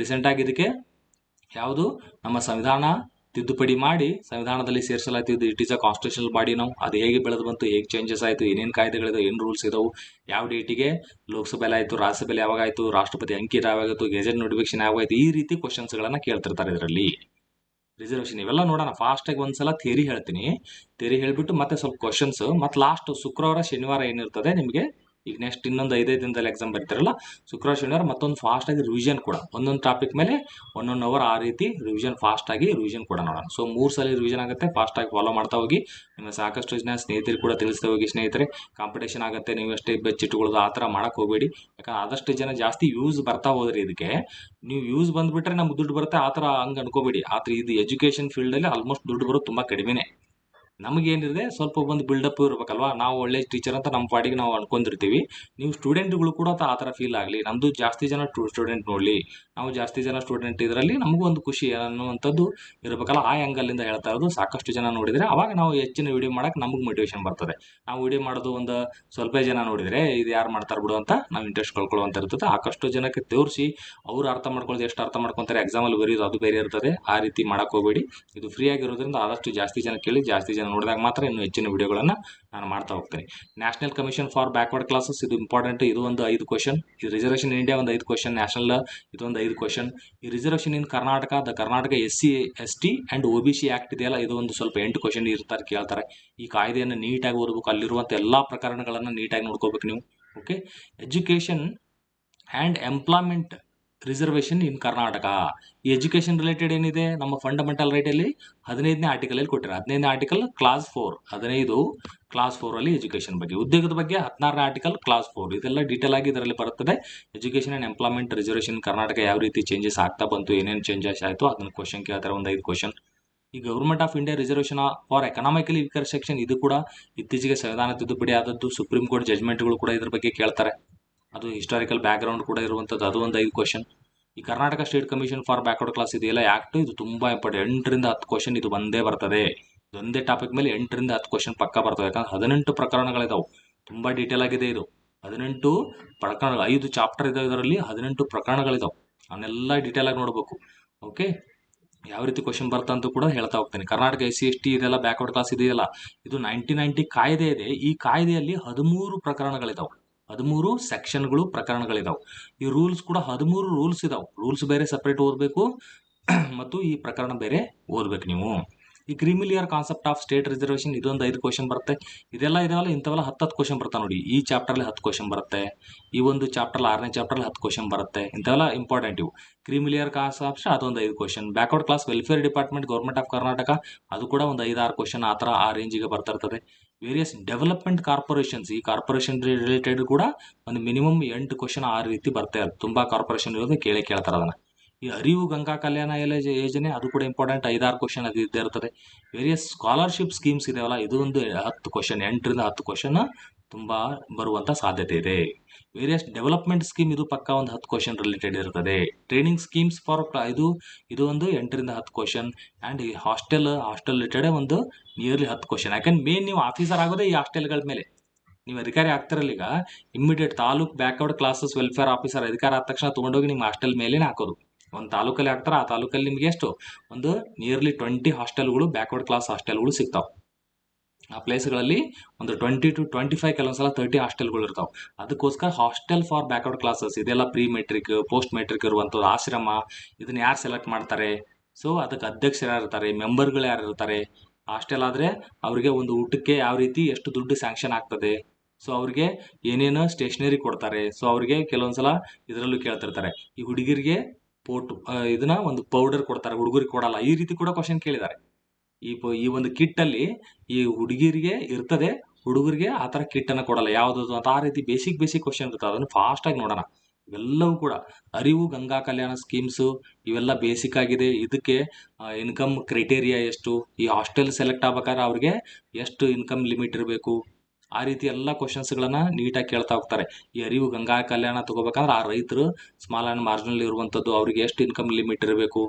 ರೀಸೆಂಟಾಗಿ ಇದಕ್ಕೆ ಯಾವುದು? ನಮ್ಮ ಸಂವಿಧಾನ ತಿದ್ದುಪಡಿ ಮಾಡಿ ಸಂವಿಧಾನದಲ್ಲಿ ಸೇರಿಸಲಾಗ್ತಿದ್ದು it is a constitutional body ನಾವು ಅದು ಹೇಗೆ ಬೆಳೆದು ಬಂತು, ಹೇಗೆ ಚೇಂಜಸ್ ಆಯಿತು, ಏನೇನು ಕಾಯ್ದೆಗಳಿದಾವೆ, ಏನು ರೂಲ್ಸ್ ಇದಾವೆ, ಯಾವ ಡೇಟಿಗೆ ಲೋಕಸಭೆಲಿ ಆಯಿತು ರಾಜ್ಯಸಭೆಲಿ ಯಾವಾಗಾಯಿತು ರಾಷ್ಟ್ರಪತಿ ಅಂಕಿತ ಯಾವಾಗಾಯಿತು ಗೆಜೆಟ್ ನೋಟಿಫಿಕೇಶನ್ ಯಾವಾಗಾಯಿತು ಈ ರೀತಿ ಕ್ವಶನ್ಸ್ಗಳನ್ನು ಕೇಳ್ತಿರ್ತಾರೆ ಇದರಲ್ಲಿ. ರಿಸರ್ವೇಷನ್ ಇವೆಲ್ಲ ನೋಡೋಣ. ಫಾಸ್ಟಾಗಿ ಒಂದ್ಸಲ ಥೇರಿ ಹೇಳ್ತೀನಿ. ಥೇರಿ ಹೇಳ್ಬಿಟ್ಟು ಮತ್ತೆ ಸ್ವಲ್ಪ ಕ್ವಶನ್ಸ್ ಮತ್ತೆ ಲಾಸ್ಟ್ ಶುಕ್ರವಾರ, ಶನಿವಾರ ಏನಿರ್ತದೆ ನಿಮಗೆ ಈಗ ನೆಕ್ಸ್ಟ್ ಇನ್ನೊಂದು ಐದೈದು ದಿನದಲ್ಲಿ ಎಕ್ಸಾಮ್ ಬರ್ತಿರಲ್ಲ, ಶುಕ್ರವಾರ, ಶನಿವಾರ ಮತ್ತೊಂದು ಫಾಸ್ಟ್ ಆಗಿ ರಿವಿಷನ್ ಕೂಡ. ಒಂದೊಂದು ಟಾಪಿಕ್ ಮೇಲೆ ಒಂದೊಂದು ಅವರ್ ಆ ರೀತಿ ರಿವಿಷನ್ ಫಾಸ್ಟ್ ಆಗಿ ರಿವಿಷನ್ ಕೂಡ ನೋಡೋಣ. ಸೊ ಮೂರು ಸಲ ರಿವಿಷನ್ ಆಗುತ್ತೆ ಫಾಸ್ಟ್ ಆಗಿ ಫಾಲೋ ಮಾಡ್ತಾ ಹೋಗಿ. ನಿಮ್ಮ ಸಾಕಷ್ಟು ಜನ ಸ್ನೇಹಿತರು ಕೂಡ ತಿಳಿಸ್ತಾ ಹೋಗಿ, ಸ್ನೇಹಿತರೆ. ಕಾಂಪಿಟೇಷನ್ ಆಗುತ್ತೆ, ನೀವು ಅಷ್ಟೇ ಬೆಚ್ಚಿಟ್ಕೊಳ್ಳೋದು ಆ ಥರ ಮಾಡೋಕೆ ಹೋಗಬೇಡಿ. ಯಾಕಂದ್ರೆ ಆದಷ್ಟು ಜನ ಜಾಸ್ತಿ ಯೂಸ್ ಬರ್ತಾ ಹೋದ್ರಿ ಇದಕ್ಕೆ ನೀವು ಯೂಸ್ ಬಂದ್ಬಿಟ್ರೆ ನಮ್ಗೆ ದುಡ್ಡು ಬರುತ್ತೆ, ಆ ಥರ ಹಂಗೆ ಅನ್ಕೋಬೇಡಿ. ಆ ಥರ ಇದು ಎಜುಕೇಷನ್ ಫೀಲ್ಡಲ್ಲಿ ಆಲ್ಮೋಸ್ಟ್ ದುಡ್ಡು ಬರೋದು ತುಂಬ ಕಡಿಮೆನೆ. ನಮಗೇನಿದೆ ಸ್ವಲ್ಪ ಒಂದು ಬಿಲ್ಡಪ್ ಇರಬೇಕಲ್ವಾ? ನಾವು ಒಳ್ಳೆ ಟೀಚರ್ ಅಂತ ನಮ್ಮ ಪಾಡಿಗೆ ನಾವು ಅನ್ಕೊಂಡಿರ್ತೀವಿ. ನೀವು ಸ್ಟೂಡೆಂಟ್ಗಳು ಕೂಡ ಆ ಥರ ಫೀಲ್ ಆಗಲಿ. ನಮ್ಮದು ಜಾಸ್ತಿ ಜನ ಸ್ಟೂಡೆಂಟ್ ನೋಡಲಿ. ನಾವು ಜಾಸ್ತಿ ಜನ ಸ್ಟೂಡೆಂಟ್ ಇದರಲ್ಲಿ ನಮಗೂ ಒಂದು ಖುಷಿ ಅನ್ನುವಂಥದ್ದು ಇರಬೇಕಲ್ಲ. ಆ ಆ್ಯಂಗಲಿಂದ ಹೇಳ್ತಾ ಇರೋದು ಸಾಕಷ್ಟು ಜನ ನೋಡಿದರೆ ಅವಾಗ ನಾವು ಹೆಚ್ಚಿನ ವಿಡಿಯೋ ಮಾಡೋಕ್ಕೆ ನಮಗೆ ಮೋಟಿವೇಶನ್ ಬರ್ತದೆ. ನಾವು ವಿಡಿಯೋ ಮಾಡೋದು ಒಂದು ಸ್ವಲ್ಪ ಜನ ನೋಡಿದರೆ ಇದು ಯಾರು ಮಾಡ್ತಾರೆ ಬಿಡು ಅಂತ ನಾವು ಇಂಟ್ರೆಸ್ಟ್ ಕಳ್ಕೊಳ್ಳುವಂಥ ಇರ್ತದೆ. ಸಾಕಷ್ಟು ಜನಕ್ಕೆ ತೋರಿಸಿ ಅವರು ಅರ್ಥ ಮಾಡ್ಕೊಳ್ಳೋದು ಎಷ್ಟು ಅರ್ಥ ಮಾಡ್ಕೊತಾರೆ ಎಕ್ಸಾಮಲ್ಲಿ ಬರೆಯೋದು ಅದು ಬೇರೆ ಇರ್ತದೆ. ಆ ರೀತಿ ಮಾಡೋಕ್ಕೆ ಹೋಗಬೇಡಿ. ಇದು ಫ್ರೀ ಆಗಿರೋದ್ರಿಂದ ಆದಷ್ಟು ಜಾಸ್ತಿ ಜನ ಕೇಳಿ ಜಾಸ್ತಿ ಜನ ನೋಡಿದಾಗ ಮಾತ್ರ ಇನ್ನು ಹೆಚ್ಚಿನ ವಿಡಿಯೋಗಳನ್ನು ನಾನು ಮಾಡ್ತಾ ಹೋಗ್ತೀನಿ. National commission for backward classes ಇದು ಇಂಪಾರ್ಟೆಂಟ್ ಇದು ಒಂದು ಐದು ಕ್ವಶನ್ ಈ ರಿಸರ್ವೇಷನ್ ಇಂಡಿಯಾ ಒಂದು ಐದು ಕ್ವಶನ್ ನ್ಯಾಷನಲ್ ಇದೊಂದು ಐದು ಕ್ವಶನ್ ಈ reservation in Karnataka the Karnataka S C S T and O B C act ಇದೆಯಲ್ಲ, ಇದು ಒಂದು ಸ್ವಲ್ಪ ಎಂಟು ಕ್ವಶನ್ ಇರ್ತಾರೆ, ಕೇಳ್ತಾರೆ. ಈ ಕಾಯ್ದೆಯನ್ನು ನೀಟಾಗಿ ಓದಬೇಕು ಅಲ್ಲಿರುವಂಥ ಎಲ್ಲ ಪ್ರಕರಣಗಳನ್ನು ನೀಟಾಗಿ ನೋಡ್ಕೋಬೇಕು ನೀವು okay education and employment reservation in Karnataka ಈ ಎಜುಕೇಷನ್ ರಿಲೇಟೆಡ್ ಏನಿದೆ? ನಮ್ಮ ಫಂಡಮೆಂಟಲ್ ರೈಟಲ್ಲಿ ಹದಿನೈದನೇ ಆರ್ಟಿಕಲಲ್ಲಿ ಕೊಟ್ಟಿರ. ಹದಿನೈದನೇ ಆರ್ಟಿಕಲ್ ಕ್ಲಾಸ್ ಫೋರ್ ಹದಿನೈದು ಕ್ಲಾಸ್ ಫೋರಲ್ಲಿ ಎಜುಕೇಷನ್ ಬಗ್ಗೆ. ಉದ್ಯೋಗದ ಬಗ್ಗೆ ಹದಿನಾರನೇ ಆರ್ಟಿಕಲ್ ಕ್ಲಾಸ್ ಫೋರ್ ಇದೆಲ್ಲ ಡೀಟೇಲ್ ಆಗಿ ಇದರಲ್ಲಿ ಬರುತ್ತದೆ. Education and employment reservation Karnataka ಯಾವ ರೀತಿ ಚೇಂಜಸ್ ಆಗ್ತಾ ಬಂತು, ಏನೇನು ಚೇಂಜಸ್ ಆಯಿತು, ಅದನ್ನ ಕ್ವಶನ್ ಕೇಳ್ತಾರೆ ಒಂದು ಐದು ಕ್ವಶನ್ ಈ government of India reservation for economically weaker section ಇದು ಕೂಡ ಇತ್ತೀಚೆಗೆ ಸಂವಿಧಾನ ತಿದ್ದುಪಡಿ ಆದದ್ದು. ಸುಪ್ರೀಂ ಕೋರ್ಟ್ ಜಜ್ಮೆಂಟ್ಗಳು ಕೂಡ ಇದ್ರ ಬಗ್ಗೆ ಕೇಳ್ತಾರೆ. ಅದು ಹಿಸ್ಟಾರಿಕಲ್ ಬ್ಯಾಕ್ಗ್ರೌಂಡ್ ಕೂಡ ಇರುವಂಥದ್ದು ಅದು ಒಂದು ಐದು ಕ್ವಶನ್ ಈ Karnataka state commission for backward class ಇದೆಯಲ್ಲ ಆ್ಯಕ್ಟ್ ಇದು ತುಂಬ ಇಂಪಾರ್ಟೆಂಟ್ ಎಂಟರಿಂದ ಹತ್ತು ಕ್ವಶನ್ ಇದು ಒಂದೇ ಬರ್ತದೆ. ಇದೊಂದೇ ಟಾಪಿಕ್ ಮೇಲೆ ಎಂಟರಿಂದ ಹತ್ತು ಕ್ವಶನ್ ಪಕ್ಕ ಬರ್ತವೆ ಯಾಕಂದ್ರೆ ಹದಿನೆಂಟು ಪ್ರಕರಣಗಳಿದಾವೆ ತುಂಬ ಡೀಟೇಲ್ ಆಗಿದೆ ಇದು. ಹದಿನೆಂಟು ಪ್ರಕರಣ ಐದು ಚಾಪ್ಟರ್ ಇದಾವೆ ಇದರಲ್ಲಿ, ಹದಿನೆಂಟು ಪ್ರಕರಣಗಳಿದಾವೆ ಅವನ್ನೆಲ್ಲ ಡೀಟೇಲ್ ಆಗಿ ನೋಡಬೇಕು. ಓಕೆ ಯಾವ ರೀತಿ ಕ್ವಶನ್ ಬರ್ತಾ ಅಂತ ಕೂಡ ಹೇಳ್ತಾ ಹೋಗ್ತೇನೆ. Karnataka S C S T ಇದೆಲ್ಲ ಬ್ಯಾಕ್ವರ್ಡ್ ಕ್ಲಾಸ್ ಇದೆಯಲ್ಲ, ಇದು ನೈನ್ಟಿ ನೈನ್ಟಿ ಕಾಯ್ದೆ ಇದೆ. ಈ ಕಾಯ್ದೆಯಲ್ಲಿ ಹದಿಮೂರು ಪ್ರಕರಣಗಳಿದಾವೆ. ಹದಿಮೂರು ಸೆಕ್ಷನ್ಗಳು ಪ್ರಕರಣಗಳಿದಾವೆ. ಈ ರೂಲ್ಸ್ ಕೂಡ ಹದಿಮೂರು ರೂಲ್ಸ್ ಇದಾವೆ. ರೂಲ್ಸ್ ಬೇರೆ ಸಪ್ರೇಟ್ ಓದಬೇಕು. [CLEARS THROAT] ಮತ್ತು ಈ ಪ್ರಕರಣ ಬೇರೆ ಓದಬೇಕು ನೀವು. ಈ creamy layer concept of state reservation ಇದೊಂದು ಐದು ಕ್ವಶನ್ ಬರುತ್ತೆ. ಇದೆಲ್ಲ ಇದೆಲ್ಲ ಇಂಥವೆಲ್ಲ ಹತ್ತು ಹತ್ತು ಕ್ವಶನ್ ಬರ್ತಾವೆ ನೋಡಿ. ಈ ಚಾಪ್ಟರ್ಲಿ ಹತ್ತು ಕ್ವಶನ್ ಬರುತ್ತೆ. ಈ ಒಂದು ಚಾಪ್ಟರ್ ಆರನೇ ಚಾಪ್ಟರ್ಲಿ ಹತ್ತು ಕ್ವಶನ್ ಬರುತ್ತೆ. ಇಂಥವೆಲ್ಲ ಇಂಪಾರ್ಟೆಂಟ್ ಇವು. ಕ್ರಿಮಿಲಿಯರ್ ಕಾನ್ಸೆಪ್ಟ್ ಅದೊಂದು ಐದು question backward class welfare department government of Karnataka ಅದು ಕೂಡ ಒಂದು ಐದಾರು ಕ್ವಶನ್ ಆ ಥರ ಆ ರೇಂಜಿಗೆ ಬರ್ತಾ ಇರ್ತದೆ. ವೇರಿಯಸ್ ಡೆವಲಪ್ಮೆಂಟ್ ಕಾರ್ಪೊರೇಷನ್ಸ್ ಈ ಕಾರ್ಪೊರೇಷನ್ ರಿಲೇಟೆಡ್ ಕೂಡ ಒಂದು ಮಿನಿಮಮ್ ಎಂಟು ಕ್ವಶನ್ ಆ ರೀತಿ ಬರ್ತಾ ಇರುತ್ತೆ ತುಂಬ ಕಾರ್ಪೊರೇಷನ್ ಇರೋದು ಕೇಳೇ ಕೇಳ್ತಾರೆ ಅದನ್ನು. ಈ ಅರಿವು ಗಂಗಾ ಕಲ್ಯಾಣ ಯೋಜ- ಯೋಜನೆ, ಅದು ಕೂಡ ಇಂಪಾರ್ಟೆಂಟ್ ಐದಾರು ಕ್ವಶನ್ ಅದು ಇದ್ದೇ ಇರ್ತದೆ. ವೇರಿಯಸ್ ಸ್ಕಾಲರ್ಶಿಪ್ ಸ್ಕೀಮ್ಸ್ ಇದಾವಲ್ಲ, ಇದು ಒಂದು ಹತ್ತು ಕ್ವಶನ್ ಎಂಟರಿಂದ ಹತ್ತು ಕ್ವಶನ್ ತುಂಬ ಬರುವಂಥ ಸಾಧ್ಯತೆ ಇದೆ. ವೇರಿಯಸ್ ಡೆವಲಪ್ಮೆಂಟ್ ಸ್ಕೀಮ್ ಇದು ಪಕ್ಕ ಒಂದು ಹತ್ತು ಕ್ವಶನ್ ರಿಲೇಟೆಡ್ ಇರ್ತದೆ. ಟ್ರೈನಿಂಗ್ ಸ್ಕೀಮ್ಸ್ ಫಾರ್ ಇದು ಇದು ಒಂದು ಎಂಟರಿಂದ ಹತ್ತು ಕ್ವಶನ್ ಆ್ಯಂಡ್ ಈ ಹಾಸ್ಟೆಲ್ ಹಾಸ್ಟೆಲ್ ರಿಲೇಟೆಡ್ ಒಂದು ನಿಯರ್ಲಿ ಹತ್ತು ಕ್ವಶನ್ ಯಾಕಂದ್ರೆ ಮೇನ್ ನೀವು ಆಫೀಸರ್ ಆಗೋದೇ ಈ ಹಾಸ್ಟೆಲ್ಗಳ ಮೇಲೆ. ನೀವು ಅಧಿಕಾರಿ ಆಗ್ತಿರಲ್ಲ ಈಗ immediate taluk backward classes welfare officer ಅಧಿಕಾರ ಆದ ತಕ್ಷಣ ತೊಗೊಂಡೋಗಿ ನಿಮ್ಮ ಹಾಸ್ಟೆಲ್ ಮೇಲೇ ಹಾಕೋದು. ಒಂದು ತಾಲೂಕಲ್ಲಿ ಹಾಕ್ತಾರೆ, ಆ ತಾಲೂಕಲ್ಲಿ ನಿಮಗೆ ಎಷ್ಟು? ಒಂದು ನಿಯರ್ಲಿ ಟ್ವೆಂಟಿ ಹಾಸ್ಟೆಲ್ಗಳು ಬ್ಯಾಕ್ವರ್ಡ್ ಕ್ಲಾಸ್ ಹಾಸ್ಟೆಲ್ಗಳು ಸಿಗ್ತಾವೆ. ಆ ಪ್ಲೇಸ್ಗಳಲ್ಲಿ ಒಂದು ಟ್ವೆಂಟಿ ಟು ಟ್ವೆಂಟಿ ಫೈವ್ ಕೆಲವೊಂದ್ಸಲ ತರ್ಟಿ ಹಾಸ್ಟೆಲ್ಗಳು ಇರ್ತಾವೆ. ಅದಕ್ಕೋಸ್ಕರ ಹಾಸ್ಟೆಲ್ ಫಾರ್ ಬ್ಯಾಕ್ವರ್ಡ್ ಕ್ಲಾಸಸ್ ಇದೆಲ್ಲ ಪ್ರೀ ಮೆಟ್ರಿಕ್ ಪೋಸ್ಟ್ ಮೆಟ್ರಿಕ್ ಇರುವಂಥದ್ದು, ಆಶ್ರಮ, ಇದನ್ನ ಯಾರು ಸೆಲೆಕ್ಟ್ ಮಾಡ್ತಾರೆ? ಸೊ ಅದಕ್ಕೆ ಅಧ್ಯಕ್ಷರು ಯಾರು ಇರ್ತಾರೆ? ಮೆಂಬರ್ಗಳು ಯಾರು ಇರ್ತಾರೆ? ಹಾಸ್ಟೆಲ್ ಆದರೆ ಅವರಿಗೆ ಒಂದು ಊಟಕ್ಕೆ ಯಾವ ರೀತಿ ಎಷ್ಟು ದುಡ್ಡು ಸ್ಯಾಂಕ್ಷನ್ ಆಗ್ತದೆ? ಸೊ ಅವ್ರಿಗೆ ಏನೇನು ಸ್ಟೇಷನರಿ ಕೊಡ್ತಾರೆ? ಸೊ ಅವ್ರಿಗೆ ಕೆಲವೊಂದ್ಸಲ ಇದರಲ್ಲೂ ಕೇಳ್ತಿರ್ತಾರೆ. ಈ ಹುಡುಗಿರಿಗೆ ಪೋಟ್ ಇದನ್ನ ಒಂದು ಪೌಡರ್ ಕೊಡ್ತಾರೆ, ಹುಡುಗರಿಗೆ ಕೊಡಲ್ಲ. ಈ ರೀತಿ ಕೂಡ ಕ್ವಶನ್ ಕೇಳಿದ್ದಾರೆ. ಈ ಈ ಒಂದು ಕಿಟ್ ಅಲ್ಲಿ ಈ ಹುಡುಗಿರಿಗೆ ಇರ್ತದೆ, ಹುಡುಗರಿಗೆ ಆ ಥರ ಕಿಟ್ ಅನ್ನ ಕೊಡಲ್ಲ. ಯಾವ್ದು ಅಂತ ಆ ರೀತಿ ಬೇಸಿಕ್ ಬೇಸಿಕ್ ಕ್ವಶನ್ ಇರ್ತದೆ ಅದನ್ನು ಫಾಸ್ಟ್ ಆಗಿ ನೋಡೋಣ. ಇವೆಲ್ಲವೂ ಕೂಡ ಅರಿವು, ಗಂಗಾ ಕಲ್ಯಾಣ ಸ್ಕೀಮ್ಸು ಇವೆಲ್ಲ ಬೇಸಿಕ್ ಆಗಿದೆ. ಇದಕ್ಕೆ ಇನ್ಕಮ್ ಕ್ರೈಟೇರಿಯಾ ಎಷ್ಟು? ಈ ಹಾಸ್ಟೆಲ್ ಸೆಲೆಕ್ಟ್ ಆಗ್ಬೇಕಾದ್ರೆ ಅವ್ರಿಗೆ ಎಷ್ಟು ಇನ್ಕಮ್ ಲಿಮಿಟ್ ಇರಬೇಕು? ಆ ರೀತಿ ಎಲ್ಲ ಕ್ವಶನ್ಸ್ಗಳನ್ನ ನೀಟಾಗಿ ಕೇಳ್ತಾ ಹೋಗ್ತಾರೆ. ಈ ಅರಿವು ಗಂಗಾ ಕಲ್ಯಾಣ ತಗೋಬೇಕಂದ್ರೆ ಆ ರೈತರು ಸ್ಮಾಲ್ ಆ್ಯಂಡ್ ಮಾರ್ಜಿನಲ್ ಇರುವಂಥದ್ದು ಅವ್ರಿಗೆ ಎಷ್ಟು ಇನ್ಕಮ್ ಲಿಮಿಟ್ ಇರಬೇಕು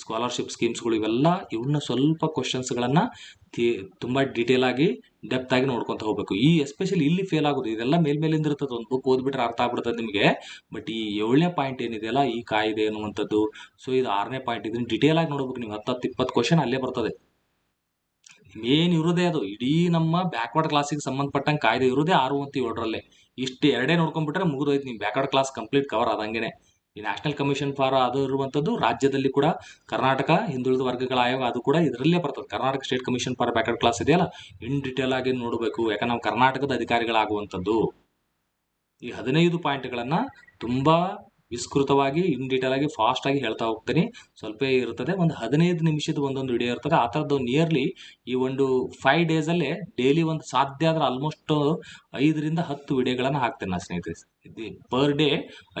ಸ್ಕಾಲರ್ಶಿಪ್ ಸ್ಕೀಮ್ಸ್ಗಳು ಇವೆಲ್ಲ ಇವನ್ನ ಸ್ವಲ್ಪ ಕ್ವಶನ್ಸ್ಗಳನ್ನು ತುಂಬ ಡೀಟೇಲ್ ಆಗಿ ಡೆಪ್ತ್ ಆಗಿ ನೋಡ್ಕೊತ ಹೋಗ್ಬೇಕು. ಈ ಎಸ್ಪೆಷಲಿ ಇಲ್ಲಿ ಫೇಲ್ ಆಗೋದು, ಇದೆಲ್ಲ ಮೇಲ್ಮೇಲಿಂದ ಇರ್ತದೆ, ಒಂದು ಬುಕ್ ಓದ್ಬಿಟ್ರೆ ಅರ್ಥ ಆಗ್ಬಿಡ್ತದೆ ನಿಮಗೆ. ಬಟ್ ಈ ಏಳನೇ ಪಾಯಿಂಟ್ ಏನಿದೆಯಲ್ಲ, ಈ ಕಾಯ್ದೆ ಅನ್ನುವಂಥದ್ದು ಸೊ ಇದು ಆರನೇ ಪಾಯಿಂಟ್ ಇದನ್ನ ಡೀಟೇಲ್ ಆಗಿ ನೋಡ್ಬೇಕು ನೀವು ಹತ್ತು ಹತ್ತು ಇಪ್ಪತ್ತು ಕ್ವಶನ್ ಅಲ್ಲೇ ಬರ್ತದೆ. ಮೇನ್ ಇರೋದೇ ಅದು. ಇಡೀ ನಮ್ಮ ಬ್ಯಾಕ್ವರ್ಡ್ ಕ್ಲಾಸಿಗೆ ಸಂಬಂಧಪಟ್ಟಂಗೆ ಕಾಯ್ದೆ ಇರೋದೇ ಆರು ಮತ್ತು ಏಳರಲ್ಲೇ. ಇಷ್ಟು ಎರಡೇ ನೋಡ್ಕೊಂಡ್ಬಿಟ್ರೆ ಮುಗಿದೋಯ್ತು ನಿಮ್ಮ ಬ್ಯಾಕ್ವರ್ಡ್ ಕ್ಲಾಸ್ ಕಂಪ್ಲೀಟ್ ಕವರ್ ಆದಂಗೆನೆ. ಈ ನ್ಯಾಷನಲ್ ಕಮಿಷನ್ ಫಾರ್ ಅದು ಇರುವಂಥದ್ದು ರಾಜ್ಯದಲ್ಲಿ ಕೂಡ, ಕರ್ನಾಟಕ, ಹಿಂದುಳಿದ ವರ್ಗಗಳ ಆಯೋಗ ಅದು ಕೂಡ ಇದರಲ್ಲೇ ಬರ್ತದೆ. Karnataka state commission for backward class ಇದೆಯಲ್ಲ, ಇನ್ ಡೀಟೇಲ್ ಆಗಿ ನೋಡಬೇಕು. ಯಾಕಂದ್ರೆ ನಾವು ಕರ್ನಾಟಕದ ಅಧಿಕಾರಿಗಳಾಗುವಂಥದ್ದು. ಈ ಹದಿನೈದು ಪಾಯಿಂಟ್ಗಳನ್ನು ತುಂಬ ವಿಸ್ತೃತವಾಗಿ ಇನ್ ಡೀಟೇಲ್ ಆಗಿ ಫಾಸ್ಟ್ ಆಗಿ ಹೇಳ್ತಾ ಹೋಗ್ತೀನಿ. ಸ್ವಲ್ಪ ಇರ್ತದೆ. ಒಂದು ಹದಿನೈದು ನಿಮಿಷದ ಒಂದೊಂದು ವಿಡಿಯೋ ಇರ್ತದೆ. ಆ ಥರದ್ದು ನಿಯರ್ಲಿ ಈ ಒಂದು ಫೈವ್ ಡೇಸಲ್ಲೇ ಡೈಲಿ ಒಂದು ಸಾಧ್ಯ ಆದ್ರೆ ಆಲ್ಮೋಸ್ಟ್ ಐದರಿಂದ ಹತ್ತು ವಿಡಿಯೋಗಳನ್ನು ಹಾಕ್ತೇನೆ ನಾನು ಸ್ನೇಹಿತರೆ. ಪರ್ ಡೇ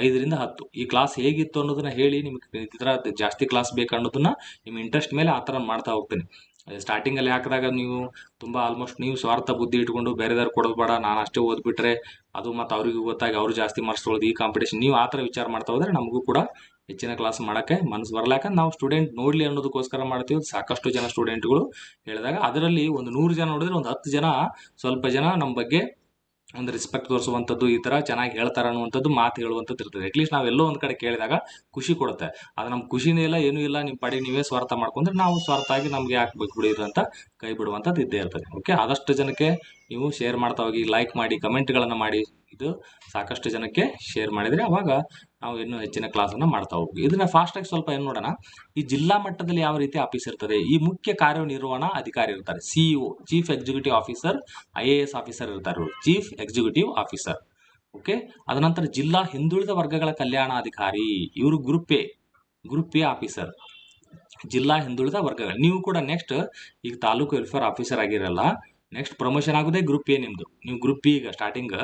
ಐದರಿಂದ ಹತ್ತು. ಈ ಕ್ಲಾಸ್ ಹೇಗಿತ್ತು ಅನ್ನೋದನ್ನ ಹೇಳಿ ನಿಮಗೆ ಇದರ ಜಾಸ್ತಿ ಕ್ಲಾಸ್ ಬೇಕು ಅನ್ನೋದನ್ನ ನಿಮ್ಮ ಇಂಟ್ರೆಸ್ಟ್ ಮೇಲೆ ಆ ಥರ ಮಾಡ್ತಾ ಹೋಗ್ತೀನಿ. ಸ್ಟಾರ್ಟಿಂಗ್ ಅಲ್ಲಿ ಹಾಕಿದಾಗ ನೀವು ತುಂಬಾ ಆಲ್ಮೋಸ್ಟ್ ನೀವು ಸ್ವಾರ್ಥ ಬುದ್ಧಿ ಇಟ್ಕೊಂಡು ಬೇರೆದವ್ರು ಕೊಡೋದು ಬೇಡ, ನಾನು ಅಷ್ಟೇ ಓದ್ಬಿಟ್ರೆ ಅದು ಮತ್ತು ಅವ್ರಿಗೂ ಗೊತ್ತಾಗಿ ಅವ್ರು ಜಾಸ್ತಿ ಮಾರ್ಕ್ಸ್ ತೊಳೆದು ಈ ಕಾಂಪಿಟೇಷನ್ ನೀವು ಆ ಥರ ವಿಚಾರ ಮಾಡ್ತಾ ಹೋದ್ರೆ ನಮಗೂ ಕೂಡ ಹೆಚ್ಚಿನ ಕ್ಲಾಸ್ ಮಾಡೋಕ್ಕೆ ಮನಸ್ಸು ಬರಲ್ಲ. ನಾವು ಸ್ಟೂಡೆಂಟ್ ನೋಡ್ಲಿ ಅನ್ನೋದಕ್ಕೋಸ್ಕರ ಮಾಡ್ತೀವಿ. ಸಾಕಷ್ಟು ಜನ ಸ್ಟೂಡೆಂಟ್ಗಳು ಹೇಳಿದಾಗ ಅದರಲ್ಲಿ ಒಂದು ನೂರು ಜನ ನೋಡಿದ್ರೆ ಒಂದು ಹತ್ತು ಜನ ಸ್ವಲ್ಪ ಜನ ನಮ್ಮ ಬಗ್ಗೆ ಒಂದು ರೆಸ್ಪೆಕ್ಟ್ ತೋರಿಸುವಂಥದ್ದು, ಈ ಥರ ಚೆನ್ನಾಗಿ ಹೇಳ್ತಾರೆ ಅನ್ನುವಂಥದ್ದು ಮಾತು ಹೇಳುವಂಥದ್ದು ಇರ್ತದೆ. ಅಟ್ಲೀಸ್ಟ್ ನಾವೆಲ್ಲೋ ಒಂದು ಕಡೆ ಕೇಳಿದಾಗ ಖುಷಿ ಕೊಡುತ್ತೆ. ಅದು ನಮ್ಮ ಖುಷಿನೇ ಇಲ್ಲ, ಏನೂ ಇಲ್ಲ ನಿಮ್ಮ ಪಡಿ, ನೀವೇ ಸ್ವಾರ್ಥ ಮಾಡ್ಕೊಂಡ್ರೆ ನಾವು ಸ್ವಾರ್ಥ ಆಗಿ ನಮ್ಗೆ ಯಾಕೆ ಬೇಕು ಇದು ಅಂತ ಕೈ ಬಿಡುವಂಥದ್ದು ಇದ್ದೇ ಇರ್ತದೆ. ಓಕೆ ಆದಷ್ಟು ಜನಕ್ಕೆ ನೀವು ಶೇರ್ ಮಾಡ್ತಾ ಹೋಗಿ ಲೈಕ್ ಮಾಡಿ ಕಮೆಂಟ್ಗಳನ್ನು ಮಾಡಿ. ಇದು ಸಾಕಷ್ಟು ಜನಕ್ಕೆ ಶೇರ್ ಮಾಡಿದರೆ ಅವಾಗ ನಾವು ಇನ್ನೂ ಹೆಚ್ಚಿನ ಕ್ಲಾಸನ್ನು ಮಾಡ್ತಾ ಹೋಗಿ ಇದನ್ನು ಫಾಸ್ಟಾಗಿ ಸ್ವಲ್ಪ ಏನು ನೋಡೋಣ? ಈ ಜಿಲ್ಲಾ ಮಟ್ಟದಲ್ಲಿ ಯಾವ ರೀತಿ ಆಫೀಸ್ ಇರ್ತದೆ? ಈ ಮುಖ್ಯ ಕಾರ್ಯನಿರ್ವಹಣಾ ಅಧಿಕಾರಿ ಇರ್ತಾರೆ. CEO chief executive officer I A officer ಇರ್ತಾರೆ ಚೀಫ್ ಎಕ್ಸಿಕ್ಯೂಟಿವ್ ಆಫೀಸರ್ ಓಕೆ ಅದನಂತರ ಜಿಲ್ಲಾ ಹಿಂದುಳಿದ ವರ್ಗಗಳ ಕಲ್ಯಾಣಾಧಿಕಾರಿ ಇವರು group A group A officer ಜಿಲ್ಲಾ ಹಿಂದುಳಿದ ವರ್ಗಗಳು. ನೀವು ಕೂಡ ನೆಕ್ಸ್ಟ್ ಈಗ ತಾಲೂಕು ವೆಲ್ಫೇರ್ ಆಫೀಸರ್ ಆಗಿರಲ್ಲ ನೆಕ್ಸ್ಟ್ ಪ್ರಮೋಷನ್ ಆಗೋದೇ ಗ್ರೂಪ್ ಎ ನಿಮ್ಮದು ನೀವು ಗ್ರೂಪ್ ಈಗ ಸ್ಟಾರ್ಟಿಂಗ್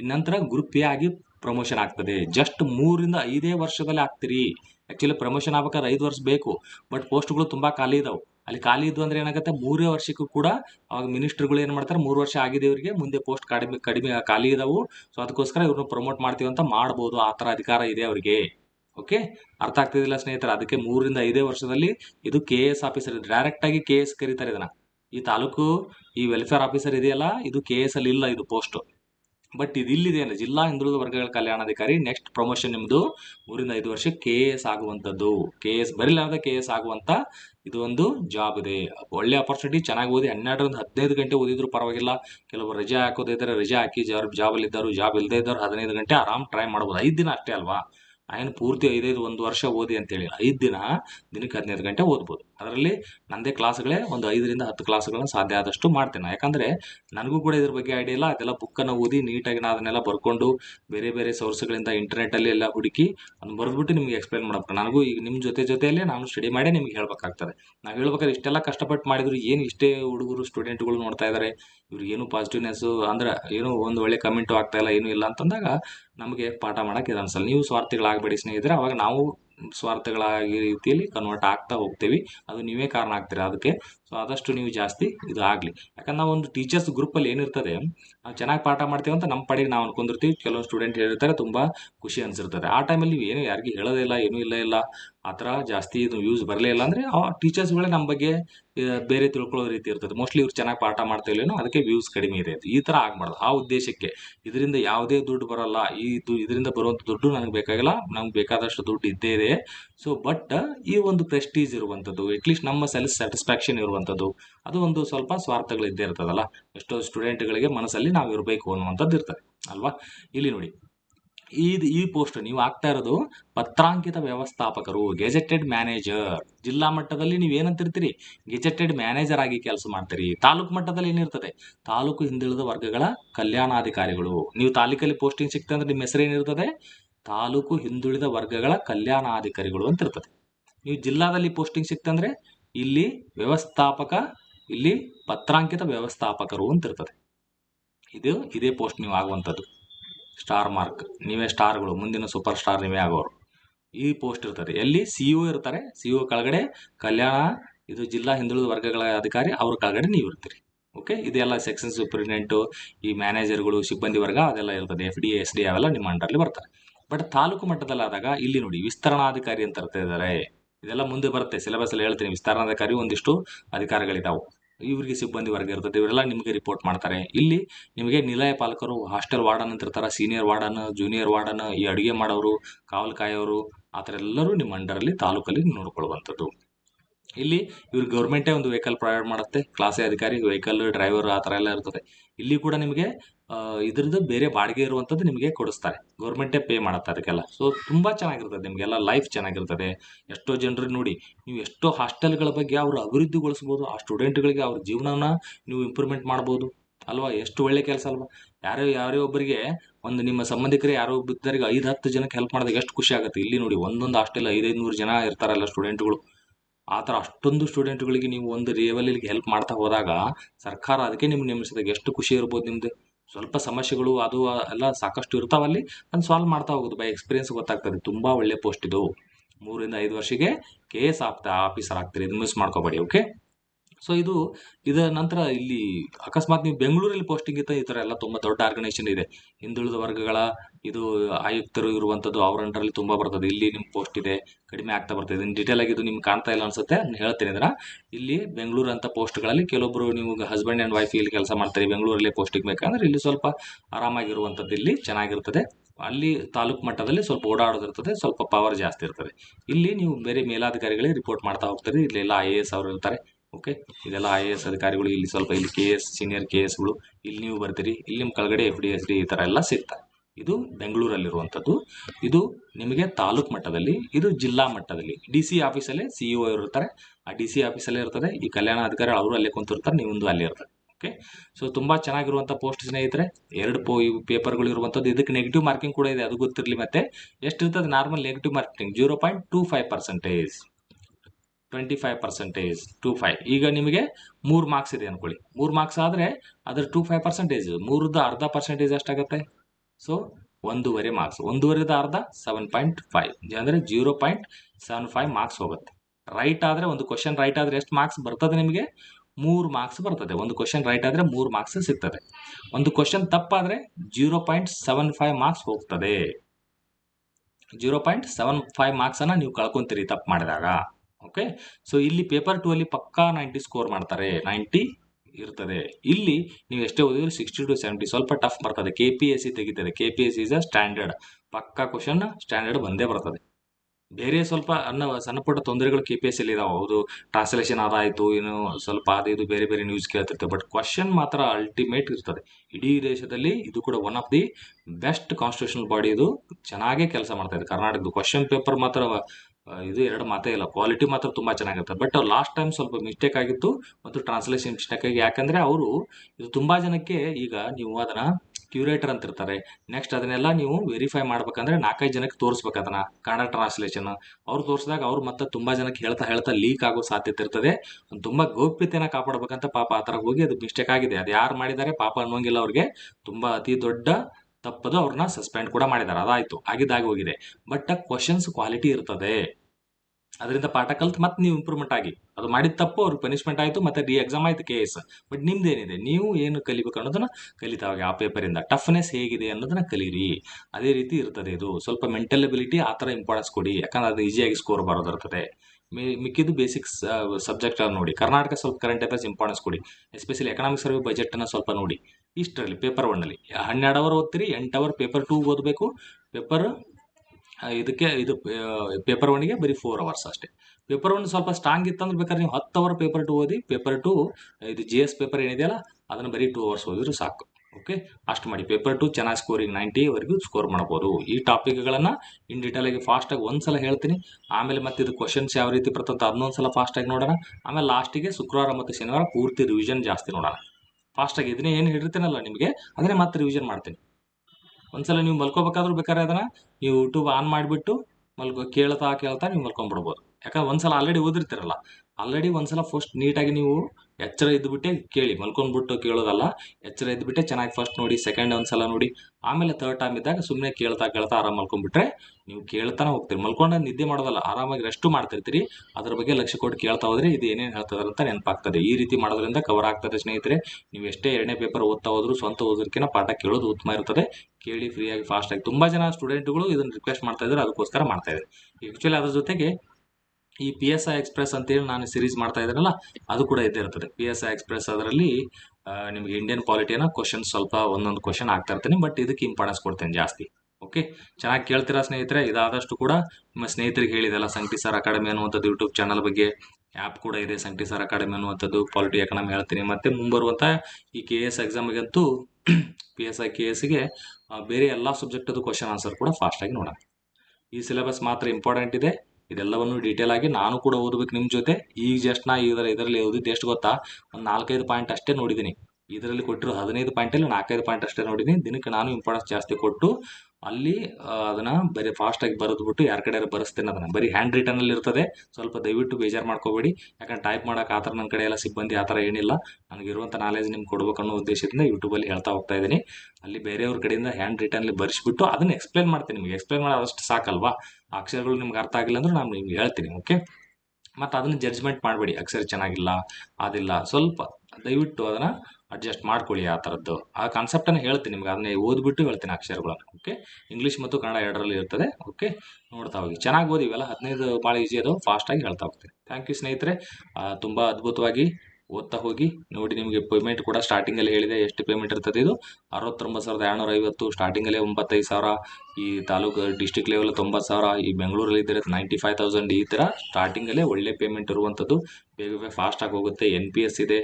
ಇನ್ನಂತರ ಗ್ರೂಪ್ ಎ ಆಗಿ ಪ್ರಮೋಷನ್ ಆಗ್ತದೆ. ಜಸ್ಟ್ ಮೂರಿಂದ ಐದೇ ವರ್ಷದಲ್ಲಿ ಆಗ್ತೀರಿ. ಆ್ಯಕ್ಚುಲಿ ಪ್ರಮೋಷನ್ ಆಗ್ಬೇಕಾದ್ರೆ ಐದು ವರ್ಷ ಬೇಕು. ಬಟ್ ಪೋಸ್ಟ್ಗಳು ತುಂಬ ಖಾಲಿ ಇದಾವೆ. ಅಲ್ಲಿ ಖಾಲಿ ಇದ್ದು ಅಂದ್ರೆ ಏನಾಗುತ್ತೆ? ಮೂರೇ ವರ್ಷಕ್ಕೂ ಕೂಡ ಅವಾಗ ಮಿನಿಸ್ಟರ್ಗಳು ಏನು ಮಾಡ್ತಾರೆ? ಮೂರು ವರ್ಷ ಆಗಿದೆ ಇವರಿಗೆ ಮುಂದೆ ಪೋಸ್ಟ್ ಕಡಿಮೆ ಕಡಿಮೆ, ಖಾಲಿ ಇದಾವೆ. ಸೊ ಅದಕ್ಕೋಸ್ಕರ ಇವ್ರನ್ನ ಪ್ರಮೋಟ್ ಮಾಡ್ತೀವಿ ಅಂತ ಮಾಡ್ಬೋದು. ಆ ಥರ ಅಧಿಕಾರ ಇದೆ ಅವರಿಗೆ. ಓಕೆ ಅರ್ಥ ಆಗ್ತಿದಿಲ್ಲ ಸ್ನೇಹಿತರೆ, ಅದಕ್ಕೆ ಮೂರರಿಂದ ಐದೇ ವರ್ಷದಲ್ಲಿ ಇದು ಕೆ ಎಸ್ ಆಫೀಸರ್ ಡೈರೆಕ್ಟ್ ಆಗಿ ಕೆ ಎಸ್ ಕರೀತಾರೆ ಇದನ್ನ. ಈ ತಾಲೂಕು ಈ ವೆಲ್ಫೇರ್ ಆಫೀಸರ್ ಇದೆಯಲ್ಲ? ಇದು ಕೆ ಎಸ್ ಅಲ್ಲಿ ಇಲ್ಲ ಇದು ಪೋಸ್ಟ್ ಬಟ್ ಇದು ಇಲ್ಲಿದೆ ಅಂದ್ರೆ ಜಿಲ್ಲಾ ಹಿಂದುಳಿದ ವರ್ಗಗಳ ಕಲ್ಯಾಣಾಧಿಕಾರಿ ನೆಕ್ಸ್ಟ್ ಪ್ರಮೋಷನ್ ನಿಮ್ಮದು ಮೂರಿಂದ ಐದು ವರ್ಷ ಕೆ ಎಸ್ ಆಗುವಂಥದ್ದು. ಕೆ ಎಸ್ ಬರಿಲಾರದ ಕೆ ಎಸ್ ಆಗುವಂತ ಇದು ಒಂದು ಜಾಬ್ ಇದೆ. ಒಳ್ಳೆ ಅಪರ್ಚುನಿಟಿ ಚೆನ್ನಾಗಿ ಓದಿ, ಹನ್ನೆರಡರಿಂದ ಹದಿನೈದು ಗಂಟೆ ಓದಿದ್ರು ಪರವಾಗಿಲ್ಲ. ಕೆಲವರು ರಜೆ ಹಾಕೋದಿದ್ದರೆ ರಜೆ ಹಾಕಿ ಜಾಬ್ ಜಾಬಲ್ಲಿದ್ದರು ಜಾಬ್ ಇಲ್ಲದೇ ಇದ್ದಾರೆ ಹದಿನೈದು ಗಂಟೆ ಆರಾಮ್ ಟ್ರೈ ಮಾಡ್ಬೋದು. ಐದು ದಿನ ಅಷ್ಟೇ ಅಲ್ವಾ? ಏನು ಪೂರ್ತಿ ಐದೈದು, ಒಂದು ವರ್ಷ ಓದಿ ಅಂತೇಳಿ. ಐದು ದಿನ ದಿನಕ್ಕೆ ಹದಿನೈದು ಗಂಟೆ ಓದ್ಬೋದು. ಅದರಲ್ಲಿ ನಂದೇ ಕ್ಲಾಸ್ಗಳೇ ಒಂದು ಐದರಿಂದ ಹತ್ತು ಕ್ಲಾಸ್ಗಳನ್ನ ಸಾಧ್ಯ ಆದಷ್ಟು ಮಾಡ್ತೇನೆ. ಯಾಕಂದರೆ ನನಗೂ ಕೂಡ ಇದ್ರ ಬಗ್ಗೆ ಐಡಿಯಾ ಇಲ್ಲ. ಅದೆಲ್ಲ ಬುಕ್ಕನ್ನು ಓದಿ ನೀಟಾಗಿ ನಾನು ಅದನ್ನೆಲ್ಲ ಬರ್ಕೊಂಡು ಬೇರೆ ಬೇರೆ ಸೋರ್ಸ್ಗಳಿಂದ ಇಂಟರ್ನೆಟ್ಟಲ್ಲಿ ಎಲ್ಲ ಹುಡುಕಿ ಅದನ್ನು ಬರೆದ್ಬಿಟ್ಟು ನಿಮಗೆ ಎಕ್ಸ್ಪ್ಲೈನ್ ಮಾಡಬೇಕು. ನನಗೂ ಈಗ ನಿಮ್ಮ ಜೊತೆ ಜೊತೆಯಲ್ಲೇ ನಾನು ಸ್ಟಡಿ ಮಾಡಿ ನಿಮ್ಗೆ ಹೇಳ್ಬೇಕಾಗ್ತದೆ. ನಾವು ಹೇಳ್ಬೇಕಾದ್ರೆ ಇಷ್ಟೆಲ್ಲ ಕಷ್ಟಪಟ್ಟು ಮಾಡಿದ್ರು ಏನು ಇಷ್ಟೇ ಹುಡುಗರು ಸ್ಟೂಡೆಂಟ್ಗಳು ನೋಡ್ತಾ ಇದ್ದಾರೆ ಇವ್ರಿಗೆ ಏನು ಪಾಸಿಟಿವ್ನೆಸ್ಸು ಅಂದ್ರೆ ಏನು ಒಂದು ಒಳ್ಳೆ ಕಮೆಂಟು ಆಗ್ತಾ ಇಲ್ಲ, ಏನೂ ಇಲ್ಲ ಅಂತಂದಾಗ ನಮಗೆ ಪಾಠ ಮಾಡೋಕೆ ಇದು ಅನ್ಸಲ್ಲ. ನೀವು ಸ್ವಾರ್ಥಿಗಳಾಗಬೇಡಿ ಸ್ನೇಹಿತರೆ. ಅವಾಗ ನಾವು ಸ್ವಾರ್ಥಗಳಾಗಿ ರೀತಿಯಲ್ಲಿ ಕನ್ವರ್ಟ್ ಆಗ್ತಾ ಹೋಗ್ತೀವಿ. ಅದು ನೀವೇ ಕಾರಣ ಆಗ್ತೀರಾ ಅದಕ್ಕೆ? ಸೊ ಆದಷ್ಟು ನೀವು ಜಾಸ್ತಿ ಇದು ಆಗಲಿ. ಯಾಕಂದ್ರೆ ನಾವು ಒಂದು ಟೀಚರ್ಸ್ ಗ್ರೂಪಲ್ಲಿ ಏನಿರ್ತದೆ, ನಾವು ಚೆನ್ನಾಗಿ ಪಾಠ ಮಾಡ್ತೀವಿ ಅಂತ ನಮ್ಮ ಪಡೆಗೆ ನಾವು ಅನ್ಕೊಂಡಿರ್ತೀವಿ. ಕೆಲವೊಂದು ಸ್ಟೂಡೆಂಟ್ ಹೇಳಿರ್ತಾರೆ, ತುಂಬ ಖುಷಿ ಅನಿಸಿರ್ತದೆ. ಆ ಟೈಮಲ್ಲಿ ನೀವು ಏನು ಯಾರಿಗೆ ಹೇಳೋದೇ ಇಲ್ಲ, ಏನೂ ಇಲ್ಲ ಇಲ್ಲ. ಆ ಥರ ಜಾಸ್ತಿ ಇದು ಯೂಸ್ ಬರಲೇ ಇಲ್ಲ ಅಂದರೆ, ಆ ಟೀಚರ್ಸ್ಗಳೇ ನಮ್ಮ ಬಗ್ಗೆ ಬೇರೆ ತಿಳ್ಕೊಳ್ಳೋ ರೀತಿ ಇರ್ತದೆ. ಮೋಸ್ಟ್ಲಿ ಇವ್ರು ಚೆನ್ನಾಗಿ ಪಾಠ ಮಾಡ್ತಾ ಇಲ್ಲೇನೋ ಅದಕ್ಕೆ ವ್ಯೂಸ್ ಕಡಿಮೆ ಇದೆ ಈ ಥರ ಆಗಬಾರ್ದು. ಆ ಉದ್ದೇಶಕ್ಕೆ. ಇದರಿಂದ ಯಾವುದೇ ದುಡ್ಡು ಬರಲ್ಲ. ಈ ಇದರಿಂದ ಬರುವಂಥ ದುಡ್ಡು ನನಗೆ ಬೇಕಾಗಿಲ್ಲ. ನಮ್ಗೆ ಬೇಕಾದಷ್ಟು ದುಡ್ಡು ಇದ್ದೇ ಇದೆ. ಸೊ ಬಟ್ ಈ ಒಂದು ಪ್ರೆಸ್ಟೀಜ್ ಇರುವಂಥದ್ದು ಅಟ್ಲೀಸ್ಟ್ ನಮ್ಮ ಸೆಲ್ಫ್ ಸ್ಯಾಟಿಸ್ಫ್ಯಾಕ್ಷನ್ ಇರುವಂಥದ್ದು ಅದು ಒಂದು ಸ್ವಲ್ಪ ಸ್ವಾರ್ಥಗಳು ಇದ್ದೇ ಇರ್ತದಲ್ಲ. ಎಷ್ಟೋ ಸ್ಟೂಡೆಂಟ್ಗಳಿಗೆ ಮನಸ್ಸಲ್ಲಿ ನಾವು ಇರಬೇಕು ಅನ್ನುವಂಥದ್ದು ಇರ್ತದೆ. ಅಲ್ವಾ? ಇಲ್ಲಿ ನೋಡಿ. ಈ ಈ ಪೋಸ್ಟ್ ನೀವು ಆಗ್ತಾ ಇರೋದು ಪತ್ರಾಂಕಿತ ವ್ಯವಸ್ಥಾಪಕರು, ಗೆಜೆಟೆಡ್ ಮ್ಯಾನೇಜರ್. ಜಿಲ್ಲಾ ಮಟ್ಟದಲ್ಲಿ ನೀವು ಏನಂತಿರ್ತೀರಿ? ಗೆಜೆಟೆಡ್ ಮ್ಯಾನೇಜರ್ ಆಗಿ ಕೆಲಸ ಮಾಡ್ತೀರಿ. ತಾಲೂಕು ಮಟ್ಟದಲ್ಲಿ ಏನಿರ್ತದೆ? ತಾಲೂಕು ಹಿಂದುಳಿದ ವರ್ಗಗಳ ಕಲ್ಯಾಣಾಧಿಕಾರಿಗಳು. ನೀವು ತಾಲೂಕಲ್ಲಿ ಪೋಸ್ಟಿಂಗ್ ಸಿಕ್ತಂದ್ರೆ ನಿಮ್ಮ ಹೆಸರು ಏನಿರ್ತದೆ ತಾಲೂಕು ಹಿಂದುಳಿದ ವರ್ಗಗಳ ಕಲ್ಯಾಣಾಧಿಕಾರಿಗಳು ಅಂತ ಇರ್ತದೆ ನೀವು ಜಿಲ್ಲಾದಲ್ಲಿ ಪೋಸ್ಟಿಂಗ್ ಸಿಕ್ತಂದ್ರೆ ಇಲ್ಲಿ ವ್ಯವಸ್ಥಾಪಕ, ಇಲ್ಲಿ ಪತ್ರಾಂಕಿತ ವ್ಯವಸ್ಥಾಪಕರು ಅಂತ ಇರ್ತದೆ. ಇದು ಇದೇ ಪೋಸ್ಟ್ ನೀವು ಆಗುವಂಥದ್ದು. ಸ್ಟಾರ್ ಮಾರ್ಕ್ ನೀವೇ ಸ್ಟಾರ್ಗಳು ಮುಂದಿನ ಸೂಪರ್ ಸ್ಟಾರ್ ನೀವೇ ಆಗೋರು. ಈ ಪೋಸ್ಟ್ ಇರ್ತದೆ. ಎಲ್ಲಿ ಸಿ ಒ ಇರ್ತಾರೆ. ಸಿ ಒ ಕೆಳಗಡೆ ಕಲ್ಯಾಣ, ಇದು ಜಿಲ್ಲಾ ಹಿಂದುಳಿದ ವರ್ಗಗಳ ಅಧಿಕಾರಿ, ಅವ್ರ ಕೆಳಗಡೆ ನೀವು ಇರ್ತೀರಿ. ಓಕೆ ಇದೆಲ್ಲ ಸೆಕ್ಷನ್ ಸೂಪರಿಂಟೆಂಟು ಈ ಮ್ಯಾನೇಜರ್ಗಳು ಸಿಬ್ಬಂದಿ ವರ್ಗ, ಅದೆಲ್ಲ ಇರ್ತದೆ. ಎಫ್ ಡಿ ಎಸ್ ಡಿ ಅವೆಲ್ಲ ನಿಮ್ಮ ಅಂಡರ್ಲಿ ಬರ್ತಾರೆ. ಬಟ್ ತಾಲೂಕು ಮಟ್ಟದಲ್ಲಾದಾಗ ಇಲ್ಲಿ ನೋಡಿ ವಿಸ್ತರಣಾಧಿಕಾರಿ ಅಂತ ಇರ್ತಾ ಇದ್ದಾರೆ. ಇದೆಲ್ಲ ಮುಂದೆ ಬರುತ್ತೆ. ಸಿಲೆಬಸ್ ಅಲ್ಲಿ ಹೇಳ್ತೀನಿ. ವಿಸ್ತರಣಾಧಿಕಾರಿ ಒಂದಿಷ್ಟು ಅಧಿಕಾರಿಗಳಿದಾವೆ. ಇವರಿಗೆ ಸಿಬ್ಬಂದಿ ವರ್ಗ ಇರ್ತದೆ ಇವರೆಲ್ಲ ನಿಮಗೆ ರಿಪೋರ್ಟ್ ಮಾಡ್ತಾರೆ. ಇಲ್ಲಿ ನಿಮಗೆ ನಿಲಯ ಪಾಲಕರು ಹಾಸ್ಟೆಲ್ ವಾರ್ಡನ್ ಅಂತ ಇರ್ತಾರೆ ಸೀನಿಯರ್ ವಾರ್ಡನ್ ಜೂನಿಯರ್ ವಾರ್ಡನ್ ಈ ಅಡುಗೆ ಮಾಡೋರು ಕಾವಲು ಕಾಯೋರು ಆ ಥರ ಎಲ್ಲರೂ ನಿಮ್ಮ ಅಂಡರಲ್ಲಿ ತಾಲೂಕಲ್ಲಿ ನೋಡ್ಕೊಳ್ಳುವಂಥದ್ದು. ಇಲ್ಲಿ ಇವ್ರು ಗೌರ್ಮೆಂಟೇ ಒಂದು ವೆಹಿಕಲ್ ಪ್ರೊವೈಡ್ ಮಾಡುತ್ತೆ ಕ್ಲಾಸೆ ಅಧಿಕಾರಿ ವೆಹಿಕಲ್ ಡ್ರೈವರ್ ಆ ಥರ ಎಲ್ಲ ಇರ್ತದೆ. ಇಲ್ಲಿ ಕೂಡ ನಿಮಗೆ ಇದ್ರದ್ದು ಬೇರೆ ಬಾಡಿಗೆ ಇರುವಂಥದ್ದು ನಿಮಗೆ ಕೊಡಿಸ್ತಾರೆ. ಗೌರ್ಮೆಂಟೇ ಪೇ ಮಾಡುತ್ತೆ ಅದಕ್ಕೆಲ್ಲ. ಸೊ ತುಂಬ ಚೆನ್ನಾಗಿರ್ತದೆ ನಿಮಗೆಲ್ಲ ಲೈಫ್ ಚೆನ್ನಾಗಿರ್ತದೆ. ಎಷ್ಟೋ ಜನರು ನೋಡಿ, ನೀವು ಎಷ್ಟೋ ಹಾಸ್ಟೆಲ್ಗಳ ಬಗ್ಗೆ ಅವರು ಅಭಿವೃದ್ಧಿಗೊಳಿಸ್ಬೋದು, ಆ ಸ್ಟೂಡೆಂಟ್ಗಳಿಗೆ ಅವ್ರ ಜೀವನನ ನೀವು ಇಂಪ್ರೂವ್ಮೆಂಟ್ ಮಾಡ್ಬೋದು. ಅಲ್ವಾ? ಎಷ್ಟು ಒಳ್ಳೆ ಕೆಲಸ ಅಲ್ವಾ? ಯಾರೋ, ಯಾರೇ ಒಬ್ಬರಿಗೆ ಒಂದು ನಿಮ್ಮ ಸಂಬಂಧಿಕರೇ ಯಾರೋ ಬಿದ್ದರಿಗೆ ಐದು, ಹತ್ತು ಜನಕ್ಕೆ ಹೆಲ್ಪ್ ಮಾಡಿದಾಗ ಎಷ್ಟು ಖುಷಿ ಆಗುತ್ತೆ. ಇಲ್ಲಿ ನೋಡಿ, ಒಂದೊಂದು ಹಾಸ್ಟೆಲ್ ಐದೈದು ನೂರು ಜನ ಇರ್ತಾರಲ್ಲ ಸ್ಟೂಡೆಂಟ್ಗಳು ಆ ಥರ ಅಷ್ಟೊಂದು ಸ್ಟೂಡೆಂಟ್ಗಳಿಗೆ ನೀವು ಒಂದು ಲೆವೆಲಿಗೆ ಹೆಲ್ಪ್ ಮಾಡ್ತಾ ಹೋದಾಗ ಸರ್ಕಾರ ಅದಕ್ಕೆ ನಿಮ್ಗೆ ನೇಮಿಸಿದಾಗ ಎಷ್ಟು ಖುಷಿ ಇರ್ಬೋದು ನಿಮ್ಮದು ಸ್ವಲ್ಪ ಸಮಸ್ಯೆಗಳು ಅದು ಎಲ್ಲ ಸಾಕಷ್ಟು ಇರ್ತಾವಲ್ಲಿ ಅದನ್ನು ಸಾಲ್ವ್ ಮಾಡ್ತಾ ಹೋಗೋದು. ಬೈ ಎಕ್ಸ್ಪೀರಿಯನ್ಸ್ ಗೊತ್ತಾಗ್ತದೆ. ತುಂಬ ಒಳ್ಳೆ ಪೋಸ್ಟ್ ಇದು. ಮೂರಿಂದ ಐದು ವರ್ಷಕ್ಕೆ ಕೆ ಎಸ್ ಆಗ್ತಾ ಆಫೀಸರ್ ಆಗ್ತೀರಿ. ಇದು ಮಿಸ್ ಮಾಡ್ಕೋಬೇಡಿ ಓಕೆ ಸೊ ಇದು ಇದರ ನಂತರ ಇಲ್ಲಿ ಅಕಸ್ಮಾತ್ ನೀವು ಬೆಂಗಳೂರಲ್ಲಿ ಪೋಸ್ಟಿಂಗ್ ಇತ್ತ ಈ ಥರ ಎಲ್ಲ ತುಂಬ ದೊಡ್ಡ ಆರ್ಗನೈಸೇಷನ್ ಇದೆ. ಹಿಂದುಳಿದ ವರ್ಗಗಳ ಇದು ಆಯುಕ್ತರು ಇರುವಂಥದ್ದು ಅವ್ರ ಅಂಡರಲ್ಲಿ ತುಂಬ ಬರ್ತದೆ. ಇಲ್ಲಿ ನಿಮ್ಮ ಪೋಸ್ಟ್ ಇದೆ, ಕಡಿಮೆ ಆಗ್ತಾ ಬರ್ತದೆ. ಇದನ್ನು ಡೀಟೇಲ್ ಆಗಿ ಇದು ನಿಮ್ಗೆ ಕಾಣ್ತಾ ಇಲ್ಲ ಅನ್ಸುತ್ತೆ. ನಾನು ಹೇಳ್ತೀನಿ ಇದನ್ನ. ಇಲ್ಲಿ ಬೆಂಗಳೂರು ಅಂತ ಪೋಸ್ಟ್ಗಳಲ್ಲಿ ಕೆಲವೊಬ್ಬರು ನೀವು ಹಸ್ಬೆಂಡ್ ಆ್ಯಂಡ್ ವೈಫ್ ಇಲ್ಲಿ ಕೆಲಸ ಮಾಡ್ತಾರೆ. ಬೆಂಗಳೂರಲ್ಲಿ ಪೋಸ್ಟಿಂಗ್ ಬೇಕಂದ್ರೆ ಇಲ್ಲಿ ಸ್ವಲ್ಪ ಆರಾಮಾಗಿರುವಂಥದ್ದು ಇಲ್ಲಿ ಚೆನ್ನಾಗಿರ್ತದೆ. ಅಲ್ಲಿ ತಾಲೂಕು ಮಟ್ಟದಲ್ಲಿ ಸ್ವಲ್ಪ ಓಡಾಡೋದಿರ್ತದೆ, ಸ್ವಲ್ಪ ಪವರ್ ಜಾಸ್ತಿ ಇರ್ತದೆ. ಇಲ್ಲಿ ನೀವು ಬೇರೆ ಮೇಲಾಧಿಕಾರಿಗಳಿಗೆ ರಿಪೋರ್ಟ್ ಮಾಡ್ತಾ ಹೋಗ್ತಾರೆ. ಇಲ್ಲೆಲ್ಲ ಐ ಎ ಎಸ್ ಅವರು ಇರ್ತಾರೆ. ಓಕೆ ಇದೆಲ್ಲ ಐ ಎ ಎಸ್ ಅಧಿಕಾರಿಗಳು, ಇಲ್ಲಿ ಸ್ವಲ್ಪ ಇಲ್ಲಿ ಕೆ ಎಸ್ ಸೀನಿಯರ್ ಕೆ ಎಸ್ಗಳು ಇಲ್ಲಿ ನೀವು ಬರ್ತೀರಿ, ಇಲ್ಲಿ ನಿಮ್ಮ ಕೆಳಗಡೆ ಎಫ್ ಡಿ ಎಸ್ ಡಿ ಈ ಥರ ಎಲ್ಲ ಸಿಗ್ತಾರೆ ಇದು ಬೆಂಗಳೂರಲ್ಲಿರುವಂಥದ್ದು. ಇದು ನಿಮಗೆ ತಾಲೂಕು ಮಟ್ಟದಲ್ಲಿ, ಇದು ಜಿಲ್ಲಾ ಮಟ್ಟದಲ್ಲಿ. ಡಿ ಸಿ ಆಫೀಸಲ್ಲೇ ಸಿ ಇ ಇರ್ತಾರೆ. ಆ ಡಿ ಸಿ ಆಫೀಸಲ್ಲೇ ಇರ್ತದೆ. ಈ ಕಲ್ಯಾಣ ಅಧಿಕಾರಿ ಅವರು ಅಲ್ಲೇ ಕುಂತಿರ್ತಾರೆ, ನೀವೊಂದು ಅಲ್ಲೇ ಇರ್ತಾರೆ ಓಕೆ ಸೊ ತುಂಬ ಚೆನ್ನಾಗಿರುವಂಥ ಪೋಸ್ಟ್ ಸ್ನೇಹಿತರೆ, ಎರಡು ಪೋ ಪೇಪರ್ಗಳು ಇರುವಂಥದ್ದು. ಇದಕ್ಕೆ ನೆಗೆಟಿವ್ ಮಾರ್ಕಿಂಗ್ ಕೂಡ ಇದೆ. ಅದು ಗೊತ್ತಿರಲಿ ಮತ್ತೆ. ಎಷ್ಟು ಇರ್ತದೆ normal negative marking zero point two five percentage twenty five percentage two five ಈಗ ನಿಮಗೆ ಮೂರು ಮಾರ್ಕ್ಸ್ ಇದೆ ಅನ್ಕೊಳ್ಳಿ. ಮೂರು ಮಾರ್ಕ್ಸ್ ಆದರೆ ಅದ್ರ ಟೂ ಫೈವ್ ಪರ್ಸೆಂಟೇಜ್ ಮೂರದ ಅರ್ಧ ಪರ್ಸೆಂಟೇಜ್ ಎಷ್ಟಾಗುತ್ತೆ? ಸೊ ಒಂದೂವರೆ ಮಾರ್ಕ್ಸ್ ಒಂದೂವರೆದ ಅರ್ಧ ಸೆವೆನ್ ಪಾಯಿಂಟ್ ಫೈವ್ ಅಂದರೆ zero point seven five marks ಹೋಗುತ್ತೆ. ರೈಟ್ ಆದರೆ ಒಂದು ಕ್ವಶನ್ ರೈಟ್ ಆದರೆ ಎಷ್ಟು ಮಾರ್ಕ್ಸ್ ಬರ್ತದೆ ನಿಮಗೆ? ಮೂರು ಮಾರ್ಕ್ಸ್ ಬರ್ತದೆ. ಒಂದು ಕ್ವಶನ್ ರೈಟ್ ಆದರೆ ಮೂರು ಮಾರ್ಕ್ಸ್ ಸಿಗ್ತದೆ. ಒಂದು question ತಪ್ಪಾದರೆ zero point seven five marks ಹೋಗ್ತದೆ. ಜೀರೋ ಪಾಯಿಂಟ್ ಸೆವೆನ್ ಫೈವ್ ಮಾರ್ಕ್ಸನ್ನು ನೀವು ಕಳ್ಕೊತೀರಿ ತಪ್ಪು ಮಾಡಿದಾಗ. ಓಕೆ ಸೊ ಇಲ್ಲಿ ಪೇಪರ್ ಟೂ ಅಲ್ಲಿ ಪಕ್ಕಾ ನೈಂಟಿ ಸ್ಕೋರ್ ಮಾಡ್ತಾರೆ. ನೈಂಟಿ ಇರ್ತದೆ. ಇಲ್ಲಿ ನೀವು ಎಷ್ಟೇ ಓದಿದ್ರು ಸಿಕ್ಸ್ಟಿ ಟು ಸೆವೆಂಟಿ ಸ್ವಲ್ಪ ಟಫ್ ಬರ್ತದೆ. K P S C ತೆಗಿತದೆ. K P S is a standard ಪಕ್ಕಾ ಕ್ವಶನ್ ಸ್ಟ್ಯಾಂಡರ್ಡ್ ಬಂದೇ ಬರ್ತದೆ. ಬೇರೆ ಸ್ವಲ್ಪ ಅನ್ನ ಸಣ್ಣ ಪುಟ್ಟ ತೊಂದರೆಗಳು ಕೆ ಪಿ ಎಸ್ ಅಲ್ಲಿ ಇದಾವೆ. ಹೌದು ಟ್ರಾನ್ಸ್ಲೇಷನ್ ಅದಾಯಿತು ಏನು ಸ್ವಲ್ಪ ಅದು ಇದು ಬೇರೆ ಬೇರೆ ನ್ಯೂಸ್ ಕೇಳ್ತಿರ್ತವೆ. ಬಟ್ ಕ್ವಶನ್ ಮಾತ್ರ ಅಲ್ಟಿಮೇಟ್ ಇರ್ತದೆ. ಇಡೀ ದೇಶದಲ್ಲಿ ಇದು ಕೂಡ one of the best constitutional body ಇದು ಚೆನ್ನಾಗೇ ಕೆಲಸ ಮಾಡ್ತಾ ಇದೆ. ಕರ್ನಾಟಕದ ಕ್ವಶನ್ ಪೇಪರ್ ಮಾತ್ರ ಇದು ಎರಡು ಮಾತೇ ಇಲ್ಲ. ಕ್ವಾಲಿಟಿ ಮಾತ್ರ ತುಂಬಾ ಚೆನ್ನಾಗಿರುತ್ತೆ. ಬಟ್ ಲಾಸ್ಟ್ ಟೈಮ್ ಸ್ವಲ್ಪ ಮಿಸ್ಟೇಕ್ ಆಗಿತ್ತು. ಮತ್ತು ಟ್ರಾನ್ಸ್ಲೇಷನ್ ಮಿಸ್ಟೇಕ್ ಆಗಿ. ಯಾಕಂದ್ರೆ ಅವರು ಇದು ತುಂಬಾ ಜನಕ್ಕೆ ಈಗ ನೀವು ಅದನ್ನು ಕ್ಯೂರೇಟರ್ ಅಂತ ಇರ್ತಾರೆ. ನೆಕ್ಸ್ಟ್ ಅದನ್ನೆಲ್ಲ ನೀವು ವೆರಿಫೈ ಮಾಡ್ಬೇಕಂದ್ರೆ ನಾಲ್ಕೈದು ಜನಕ್ಕೆ ತೋರಿಸ್ಬೇಕು ಅದನ್ನ. ಕನ್ನಡ ಟ್ರಾನ್ಸ್ಲೇಷನ್ ಅವ್ರು ತೋರಿಸಿದಾಗ ಅವ್ರು ಮತ್ತೆ ತುಂಬಾ ಜನಕ್ಕೆ ಹೇಳ್ತಾ ಹೇಳ್ತಾ ಲೀಕ್ ಆಗೋ ಸಾಧ್ಯತೆ ಇರ್ತದೆ. ತುಂಬ ಗೌಪ್ಯತೆಯನ್ನ ಕಾಪಾಡ್ಬೇಕಂತ ಪಾಪ ಆ ಥರ ಹೋಗಿ ಅದು ಮಿಸ್ಟೇಕ್ ಆಗಿದೆ. ಅದು ಯಾರು ಮಾಡಿದ್ದಾರೆ ಪಾಪ ಅನ್ನೋಂಗಿಲ್ಲ ಅವ್ರಿಗೆ. ತುಂಬಾ ಅತಿ ದೊಡ್ಡ ತಪ್ಪದು ಅವ್ರನ್ನ ಸಸ್ಪೆಂಡ್ ಕೂಡ ಮಾಡಿದ್ದಾರೆ. ಅದಾಯ್ತು. ಆಗಿದ್ದಾಗಿ ಹೋಗಿದೆ. ಬಟ್ ಕ್ವಶನ್ಸ್ ಕ್ವಾಲಿಟಿ ಇರ್ತದೆ. ಅದರಿಂದ ಪಾಠ ಕಲ್ತು ಮತ್ತೆ ನೀವು ಇಂಪ್ರೂವ್ಮೆಂಟ್ ಆಗಿ. ಅದು ಮಾಡಿದ ತಪ್ಪು, ಅವ್ರಿಗೆ ಪನಿಷ್ಮೆಂಟ್ ಆಯಿತು, ಮತ್ತೆ ಡಿ ಎಕ್ಸಾಮ್ ಆಯ್ತು ಕೆ ಎಸ್ ಬಟ್ ನಿಮ್ದೇನಿದೆ? ನೀವು ಏನು ಕಲಿಬೇಕು ಅನ್ನೋದನ್ನ ಕಲಿತಾವಾಗ ಆ ಪೇಪರಿಂದ ಟಫ್ನೆಸ್ ಹೇಗಿದೆ ಅನ್ನೋದನ್ನ ಕಲೀರಿ. ಅದೇ ರೀತಿ ಇರ್ತದೆ ಇದು. ಸ್ವಲ್ಪ ಮೆಂಟಲ್ ಎಬಿಲಿಟಿ ಆ ಥರ ಇಂಪಾರ್ಟೆನ್ಸ್ ಕೊಡಿ. ಯಾಕಂದ್ರೆ ಅದು ಈಸಿಯಾಗಿ ಸ್ಕೋರ್ ಬರೋದಿರ್ತದೆ ಮಿಕ್ಕಿದ್ದು ಬೇಸಿಕ್ಸ್ ಸಬ್ಜೆಕ್ಟ್ ನೋಡಿ. ಕರ್ನಾಟಕ ಸ್ವಲ್ಪ ಕರೆಂಟ್ ಅಫೇರ್ಸ್ ಇಂಪಾರ್ಟೆನ್ಸ್ ಕೊಡಿ. ಎಸ್ಪೆಷಲಿ ಎಕನಾಮಿಕ್ ಸರ್ವೆ ಬಜೆಟ್ ಅನ್ನ ಸ್ವಲ್ಪ ನೋಡಿ. ಇಷ್ಟರಲ್ಲಿ ಪೇಪರ್ ಒನ್ನಲ್ಲಿ ಹನ್ನೆರಡು ಅವರ್ ಓದ್ತೀರಿ, ಎಂಟು ಅವರ್ ಪೇಪರ್ ಟೂ ಓದಬೇಕು. ಪೇಪರ್ ಇದಕ್ಕೆ, ಇದು ಪೇಪರ್ ಒನ್ಗೆ ಬರೀ ಫೋರ್ ಅವರ್ಸ್ ಅಷ್ಟೇ. ಪೇಪರ್ ಒನ್ ಸ್ವಲ್ಪ ಸ್ಟ್ರಾಂಗ್ ಇತ್ತಂದ್ರೆ ಬೇಕಾದ್ರೆ ನೀವು ಹತ್ತು ಅವರ್ ಪೇಪರ್ ಟು ಓದಿ ಪೇಪರ್ ಟು ಇದು ಜಿ ಎಸ್ ಪೇಪರ್ ಏನಿದೆಯಲ್ಲ, ಅದನ್ನು ಬರೀ ಟೂ ಅವರ್ಸ್ ಓದಿದ್ರು ಸಾಕು. ಓಕೆ ಅಷ್ಟು ಮಾಡಿ. ಪೇಪರ್ ಟು ಚೆನ್ನಾಗಿ ಸ್ಕೋರಿಂಗ್ ನೈಂಟಿವರೆಗೂ ಸ್ಕೋರ್ ಮಾಡ್ಬೋದು. ಈ ಟಾಪಿಕ್ಗಳನ್ನು ಇನ್ ಡೀಟೇಲ್ ಆಗಿ ಫಾಸ್ಟಾಗಿ ಒಂದ್ಸಲ ಹೇಳ್ತೀನಿ. ಆಮೇಲೆ ಮತ್ತೆ ಇದು ಕ್ವಶನ್ಸ್ ಯಾವ ರೀತಿ ಬರ್ತಂತ ಅದನ್ನೊಂದ್ಸಲ ಫಾಸ್ಟಾಗಿ ನೋಡೋಣ. ಆಮೇಲೆ ಲಾಸ್ಟಿಗೆ ಶುಕ್ರವಾರ ಮತ್ತು ಶನಿವಾರ ಪೂರ್ತಿ ರಿವಿಷನ್ ಜಾಸ್ತಿ ನೋಡೋಣ. ಫಾಸ್ಟಾಗಿ ಇದನ್ನೇ ಏನು ಹೇಳಿರ್ತೀನಲ್ಲ ನಿಮಗೆ, ಅದನ್ನೇ ಮತ್ತೆ ರಿವಿಷನ್ ಮಾಡ್ತೀನಿ. ಒಂದ್ಸಲ ನೀವು ಮಲ್ಕೋಬೇಕಾದ್ರೂ ಬೇಕಾದ್ರೆ ಅದನ್ನ ನೀವು ಯೂಟ್ಯೂಬ್ ಆನ್ ಮಾಡಿಬಿಟ್ಟು ಮಲ್ಕೋ, ಕೇಳ್ತಾ ಕೇಳ್ತಾ ನೀವು ಮಲ್ಕೊಂಡ್ಬಿಡ್ಬೋದು. ಯಾಕಂದ್ರೆ ಒಂದ್ಸಲ ಆಲ್ರೆಡಿ ಓದಿರ್ತೀರಲ್ಲ ಆಲ್ರೆಡಿ ಒಂದ್ಸಲ ಫಸ್ಟ್ ನೀಟಾಗಿ ನೀವು ಎಚ್ಚರ ಇದ್ಬಿಟ್ಟೆ ಕೇಳಿ, ಮಲ್ಕೊಂಡ್ಬಿಟ್ಟು ಕೇಳೋದಲ್ಲ, ಎಚ್ಚರ ಇದ್ದುಬಿಟ್ಟೆ ಚೆನ್ನಾಗಿ ಫಸ್ಟ್ ನೋಡಿ ಸೆಕೆಂಡ್ ಒಂದ್ಸಲ ನೋಡಿ, ಆಮೇಲೆ ಥರ್ಡ್ ಟೈಮ್ ಇದ್ದಾಗ ಸುಮ್ಮನೆ ಕೇಳ್ತಾ ಕೇಳ್ತಾ ಆರಾಮ್ ಮಲ್ಕೊಂಡ್ಬಿಟ್ರೆ ನೀವು ಕೇಳ್ತಾನೆ ಹೋಗ್ತೀರಿ. ಮಲ್ಕೊಂಡ ನಿದ್ದೆ ಮಾಡೋದಲ್ಲ, ಆರಾಮಾಗಿ ರೆಸ್ಟು ಮಾಡ್ತಿರ್ತೀರಿ. ಅದ್ರ ಬಗ್ಗೆ ಲಕ್ಷ್ಯ ಕೊಟ್ಟು ಕೇಳ್ತಾ ಹೋದ್ರೆ ಇದು ಏನೇನು ಹೇಳ್ತದೆ ಅಂತ ನೆನಪಾಗ್ತದೆ. ಈ ರೀತಿ ಮಾಡೋದ್ರಿಂದ ಕವರ್ ಆಗ್ತದೆ ಸ್ನೇಹಿತರೆ. ನೀವು ಎಷ್ಟೇ ಎರಡನೇ ಪೇಪರ್ ಓದ್ತಾ ಹೋದ್ರು ಸ್ವಂತ ಓದೋದಕ್ಕಿಂತ ಪಾಠ ಕೇಳೋದು ಉತ್ತಮ ಇರ್ತದೆ. ಕೇಳಿ ಫ್ರೀಯಾಗಿ ಫಾಸ್ಟಾಗಿ ತುಂಬಾ ಜನ ಸ್ಟೂಡೆಂಟ್ಗಳು ಇದನ್ನ ರಿಕ್ವೆಸ್ಟ್ ಮಾಡ್ತಾ ಇದ್ದಾರೆ, ಅದಕ್ಕೋಸ್ಕರ ಮಾಡ್ತಾ ಇದ್ದಾರೆ. ಆ್ಯಕ್ಚುಲಿ ಅದ್ರ ಜೊತೆಗೆ ಈ ಪಿ ಎಸ್ ಐ ಎಕ್ಸ್ಪ್ರೆಸ್ ಅಂತೇಳಿ ನಾನು ಸಿರೀಸ್ ಮಾಡ್ತಾ ಇದ್ದೀನಲ್ಲ, ಅದು ಕೂಡ ಇದ್ದೇ ಇರ್ತದೆ. ಪಿ ಎಸ್ ಐ ಎಕ್ಸ್ಪ್ರೆಸ್ ಅದರಲ್ಲಿ ನಿಮಗೆ ಇಂಡಿಯನ್ ಪಾಲಿಟಿನ ಕ್ವಶನ್ ಸ್ವಲ್ಪ ಒಂದೊಂದು ಕ್ವಶನ್ ಆಗ್ತಾ ಇರ್ತೀನಿ ಬಟ್ ಇದಕ್ಕೆ ಇಂಪಾರ್ಟೆನ್ಸ್ ಕೊಡ್ತೇನೆ ಜಾಸ್ತಿ. ಓಕೆ ಚೆನ್ನಾಗಿ ಕೇಳ್ತೀರಾ ಸ್ನೇಹಿತರೆ? ಇದಾದಷ್ಟು ಕೂಡ ನಿಮ್ಮ ಸ್ನೇಹಿತರಿಗೆ ಹೇಳಿದೆಲ್ಲ ಸಂಕಟಿ ಸರ್ ಅಕಾಡೆಮಿ ಅನ್ನುವಂಥದ್ದು ಯೂಟ್ಯೂಬ್ ಚಾನಲ್ ಬಗ್ಗೆ ಆ್ಯಪ್ ಕೂಡ ಇದೆ ಸಂಕಟಿ ಸರ್ ಅಕಾಡೆಮಿ ಅನ್ನುವಂಥದ್ದು ಪಾಲಿಟಿ ಎಕನಾಮಿ ಹೇಳ್ತೀನಿ. ಮತ್ತು ಮುಂಬರುವಂಥ ಈ ಕೆ ಎಸ್ ಎಕ್ಸಾಮಿಗಂತೂ ಪಿ ಎಸ್ ಐ ಕೆ ಎಸ್ಗೆ ಬೇರೆ ಎಲ್ಲ ಸಬ್ಜೆಕ್ಟದು ಕ್ವಶನ್ ಆನ್ಸರ್ ಕೂಡ ಫಾಸ್ಟಾಗಿ ನೋಡೋಣ. ಈ ಸಿಲೆಬಸ್ ಮಾತ್ರ ಇಂಪಾರ್ಟೆಂಟ್ ಇದೆ. ಇದೆಲ್ಲವನ್ನು ಡೀಟೇಲ್ ಆಗಿ ನಾನು ಕೂಡ ಓದಬೇಕು ನಿಮ್ಮ ಜೊತೆ. ಈಗ ಜಸ್ಟ್ ನಾ ಇದರ ಇದರಲ್ಲಿ ಓದಿದ್ದು ಎಷ್ಟು ಗೊತ್ತಾ? ಒಂದು ನಾಲ್ಕೈದು ಪಾಯಿಂಟ್ ಅಷ್ಟೇ ನೋಡಿದ್ದೀನಿ ಇದರಲ್ಲಿ ಕೊಟ್ಟಿರೋ ಹದಿನೈದು ಪಾಯಿಂಟಲ್ಲಿ ನಾಲ್ಕೈದು ಪಾಯಿಂಟ್ ಅಷ್ಟೇ ನೋಡಿದ್ದೀನಿ ದಿನಕ್ಕೆ ನಾನು ಇಂಪಾರ್ಟೆನ್ಸ್ ಜಾಸ್ತಿ ಕೊಟ್ಟು, ಅಲ್ಲಿ ಅದನ್ನು ಬರೀ ಫಾಸ್ಟಾಗಿ ಬರೆದ್ಬಿಟ್ಟು ಯಾರ ಕಡೆ ಬರೆಸ್ತೇನೆ ಅದನ್ನು. ಬರೀ ಹ್ಯಾಂಡ್ ರಿಟರ್ನಲ್ಲಿ ಇರ್ತದೆ. ಸ್ವಲ್ಪ ದಯವಿಟ್ಟು ಬೇಜಾರು ಮಾಡ್ಕೋಬೇಡಿ. ಯಾಕಂದ್ರೆ ಟೈಪ್ ಮಾಡೋಕೆ ಆ ಥರ ನನ್ನ ಕಡೆ ಎಲ್ಲ ಸಿಬ್ಬಂದಿ ಆ ಥರ ಏನಿಲ್ಲ. ನನಗಿರುವಂಥ ನಾಲೆಜ್ ನಿಮ್ಗೆ ಕೊಡ್ಬೇಕು ಅನ್ನೋ ಉದ್ದೇಶದಿಂದ ಯೂಟ್ಯೂಬಲ್ಲಿ ಹೇಳ್ತಾ ಹೋಗ್ತಾ ಇದ್ದೀನಿ. ಅಲ್ಲಿ ಬೇರೆಯವ್ರ ಕಡೆಯಿಂದ ಹ್ಯಾಂಡ್ ರಿಟರ್ನಲ್ಲಿ ಬರೆಸಿಬಿಟ್ಟು ಅದನ್ನು ಎಕ್ಸ್ಪ್ಲೇನ್ ಮಾಡ್ತೀನಿ ನಿಮಗೆ. ಎಕ್ಸ್ಪ್ಲೇನ್ ಮಾಡೋದಷ್ಟು ಸಾಕಲ್ವಾ? ಅಕ್ಷರಗಳು ನಿಮ್ಗೆ ಅರ್ಥ ಆಗಿಲ್ಲ ಅಂದ್ರೆ ನಾನು ನಿಮ್ಗೆ ಹೇಳ್ತೀನಿ ಓಕೆ ಮತ್ತು ಅದನ್ನು ಜಡ್ಜ್ಮೆಂಟ್ ಮಾಡಬೇಡಿ. ಅಕ್ಷರ ಚೆನ್ನಾಗಿಲ್ಲ, ಅದಿಲ್ಲ. ಸ್ವಲ್ಪ ದಯವಿಟ್ಟು ಅದನ್ನು ಅಡ್ಜಸ್ಟ್ ಮಾಡ್ಕೊಳ್ಳಿ ಆ ಥರದ್ದು ಆ ಕಾನ್ಸೆಪ್ಟನ್ನು ಹೇಳ್ತೀನಿ ನಿಮ್ಗೆ, ಅದನ್ನೇ ಓದ್ಬಿಟ್ಟು ಹೇಳ್ತೀನಿ ಅಕ್ಷರಗಳನ್ನು ಓಕೆ ಇಂಗ್ಲೀಷ್ ಮತ್ತು ಕನ್ನಡ ಎರಡರಲ್ಲಿ ಇರ್ತದೆ ಓಕೆ ನೋಡ್ತಾ ಹೋಗಿ. ಚೆನ್ನಾಗಿ ಓದಿವೆಲ್ಲ, ಹದಿನೈದು ಭಾಳ ಈಸಿ ಅದು ಫಾಸ್ಟಾಗಿ ಹೇಳ್ತಾ ಹೋಗ್ತೀನಿ. ಥ್ಯಾಂಕ್ ಯು ಸ್ನೇಹಿತರೆ. ತುಂಬ ಅದ್ಭುತವಾಗಿ ಓದ್ತಾ ಹೋಗಿ ನೋಡಿ ನಿಮಗೆ ಪೇಮೆಂಟ್ ಕೂಡ ಸ್ಟಾರ್ಟಿಂಗಲ್ಲಿ ಹೇಳಿದೆ, ಎಷ್ಟು ಪೇಮೆಂಟ್ ಇರ್ತದೆ ಇದು? ಅರವತ್ತೊಂಬತ್ತು ಸಾವಿರದ ಎರಡುನೂರ ಐವತ್ತು ಸ್ಟಾರ್ಟಿಂಗಲ್ಲೇ ಒಂಬತ್ತೈದು ಸಾವಿರ, ಈ ತಾಲೂಕು ಡಿಸ್ಟಿಕ್ ಲೆವೆಲ್ ತೊಂಬತ್ತು ಸಾವಿರ, ಈ ಬೆಂಗಳೂರಲ್ಲಿ ಇದ್ದರೆ ನೈಂಟಿ ಫೈವ್ ತೌಸಂಡ್ ಈ ಥರ ಸ್ಟಾರ್ಟಿಂಗಲ್ಲೇ ಒಳ್ಳೆ ಪೇಮೆಂಟ್ ಇರುವಂಥದ್ದು. ಬೇಗ ಬೇಗ ಫಾಸ್ಟಾಗಿ ಹೋಗುತ್ತೆ ಎನ್ ಪಿ ಎಸ್ ಇದೆ,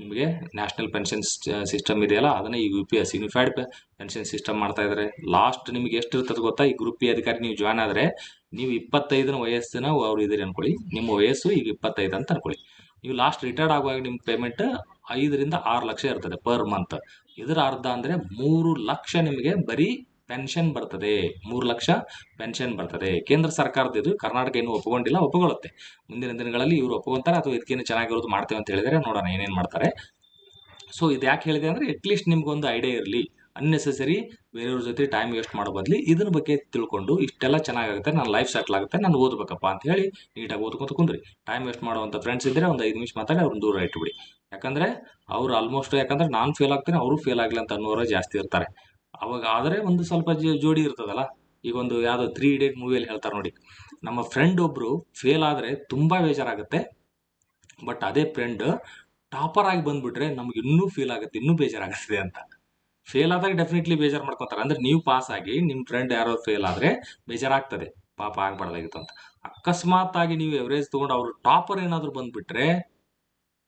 ನಿಮಗೆ ನ್ಯಾಷನಲ್ ಪೆನ್ಷನ್ ಸಿಸ್ಟಮ್ ಇದೆಯಲ್ಲ, ಅದನ್ನ ಈ U P S unified pension system ಮಾಡ್ತಾ ಇದ್ದಾರೆ. ಲಾಸ್ಟ್ ನಿಮಗೆ ಎಷ್ಟು ಇರ್ತದೆ ಗೊತ್ತಾ? ಈ ಗ್ರೂಪ್ ಪಿ ಅಧಿಕಾರಿ ನೀವು ಜಾಯ್ನ್ ಆದರೆ, ನೀವು ಇಪ್ಪತ್ತೈದನ ವಯಸ್ಸಿನ ಅವ್ರು ಇದ್ದೀರಿ ಅನ್ಕೊಳ್ಳಿ. ನಿಮ್ಮ ವಯಸ್ಸು ಈಗ ಇಪ್ಪತ್ತೈದು ಅಂತ ಅನ್ಕೊಳ್ಳಿ. ನೀವು ಲಾಸ್ಟ್ ರಿಟೈರ್ಡ್ ಆಗುವಾಗ ನಿಮ್ಮ ಪೇಮೆಂಟ್ ಐದರಿಂದ ಆರು ಲಕ್ಷ ಇರ್ತದೆ ಪರ್ ಮಂತ್ ಇದರ ಅರ್ಧ ಅಂದರೆ ಮೂರು ಲಕ್ಷ ನಿಮಗೆ ಬರೀ ಪೆನ್ಷನ್ ಬರ್ತದೆ. ಮೂರು ಲಕ್ಷ ಪೆನ್ಷನ್ ಬರ್ತದೆ. ಕೇಂದ್ರ ಸರ್ಕಾರದ ಇದು ಕರ್ನಾಟಕ ಏನು ಒಪ್ಪಿಕೊಂಡಿಲ್ಲ, ಒಪ್ಪಿಕೊಳ್ಳುತ್ತೆ. ಮುಂದಿನ ದಿನಗಳಲ್ಲಿ ಇವರು ಒಪ್ಪಿಕೊಂತಾರೆ, ಅಥವಾ ಇದಕ್ಕೇನು ಚೆನ್ನಾಗಿರೋದು ಮಾಡ್ತೇವೆ ಅಂತ ಹೇಳಿದರೆ ನೋಡೋಣ ಏನೇನು ಮಾಡ್ತಾರೆ. ಸೊ ಇದು ಯಾಕೆ ಹೇಳಿದೆ ಅಂದರೆ ಅಟ್ಲೀಸ್ಟ್ ನಿಮ್ಗೊಂದು ಐಡಿಯಾ ಇರಲಿ. ಅನ್ನೆಸೆಸರಿ ಬೇರೆಯವ್ರ ಜೊತೆ ಟೈಮ್ ವೇಸ್ಟ್ ಮಾಡೋ ಬದಲಿ ಇದನ್ನ ಬಗ್ಗೆ ತಿಳ್ಕೊಂಡು ಇಷ್ಟೆಲ್ಲ ಚೆನ್ನಾಗಾಗುತ್ತೆ, ನನ್ನ ಲೈಫ್ ಸೆಟ್ಲ್ ಆಗುತ್ತೆ, ನಾನು ಓದಬೇಕಪ್ಪ ಅಂತ ಹೇಳಿ ನೀಟಾಗಿ ಓದ್ಕೊಂತ ಕುಂದ್ರಿ. ಟೈಮ್ ವೇಸ್ಟ್ ಮಾಡುವಂಥ ಫ್ರೆಂಡ್ಸ್ ಇದ್ದರೆ ಒಂದು ಐದು ನಿಮಿಷ ಮಾತಾಡಿ ಅವ್ರನ್ನ ದೂರ ಇಟ್ಬಿಡಿ. ಯಾಕಂದರೆ ಅವ್ರು ಆಲ್ಮೋಸ್ಟ್ ಯಾಕಂದ್ರೆ ನಾನು ಫೇಲ್ ಆಗ್ತೀನಿ, ಅವರು ಫೇಲ್ ಆಗಲಿ ಅಂತ ಅನ್ನೋರು ಜಾಸ್ತಿ ಇರ್ತಾರೆ. ಅವಾಗ ಆದರೆ ಒಂದು ಸ್ವಲ್ಪ ಜೋಡಿ ಇರ್ತದಲ್ಲ? ಈಗ ಒಂದು ಯಾವುದೋ ತ್ರೀ ಇಡಿಯಟ್ ಮೂವಿಯಲ್ಲಿ ಹೇಳ್ತಾರೆ ನೋಡಿ. ನಮ್ಮ ಫ್ರೆಂಡ್ ಒಬ್ಬರು ಫೇಲ್ ಆದರೆ ತುಂಬ ಬೇಜಾರಾಗುತ್ತೆ. ಬಟ್ ಅದೇ ಫ್ರೆಂಡ್ ಟಾಪರ್ ಆಗಿ ಬಂದುಬಿಟ್ರೆ ನಮ್ಗೆ ಇನ್ನೂ ಫೀಲ್ ಆಗುತ್ತೆ, ಇನ್ನೂ ಬೇಜಾರಾಗುತ್ತೆ ಅಂತ. ಫೇಲ್ ಆದಾಗ ಡೆಫಿನೆಟ್ಲಿ ಬೇಜಾರು ಮಾಡ್ಕೊತಾರೆ. ಅಂದ್ರೆ ನೀವು ಪಾಸ್ ಆಗಿ ನಿಮ್ಮ ಫ್ರೆಂಡ್ ಯಾರೋ ಫೇಲ್ ಆದರೆ ಬೇಜಾರಾಗ್ತದೆ. ಪಾಪ ಆಗ್ಬಾರ್ದಾಗಿತ್ತು ಅಂತ. ಅಕಸ್ಮಾತ್ ಆಗಿ ನೀವು ಎವರೇಜ್ ತೊಗೊಂಡು ಅವರು ಟಾಪರ್ ಏನಾದರೂ ಬಂದುಬಿಟ್ರೆ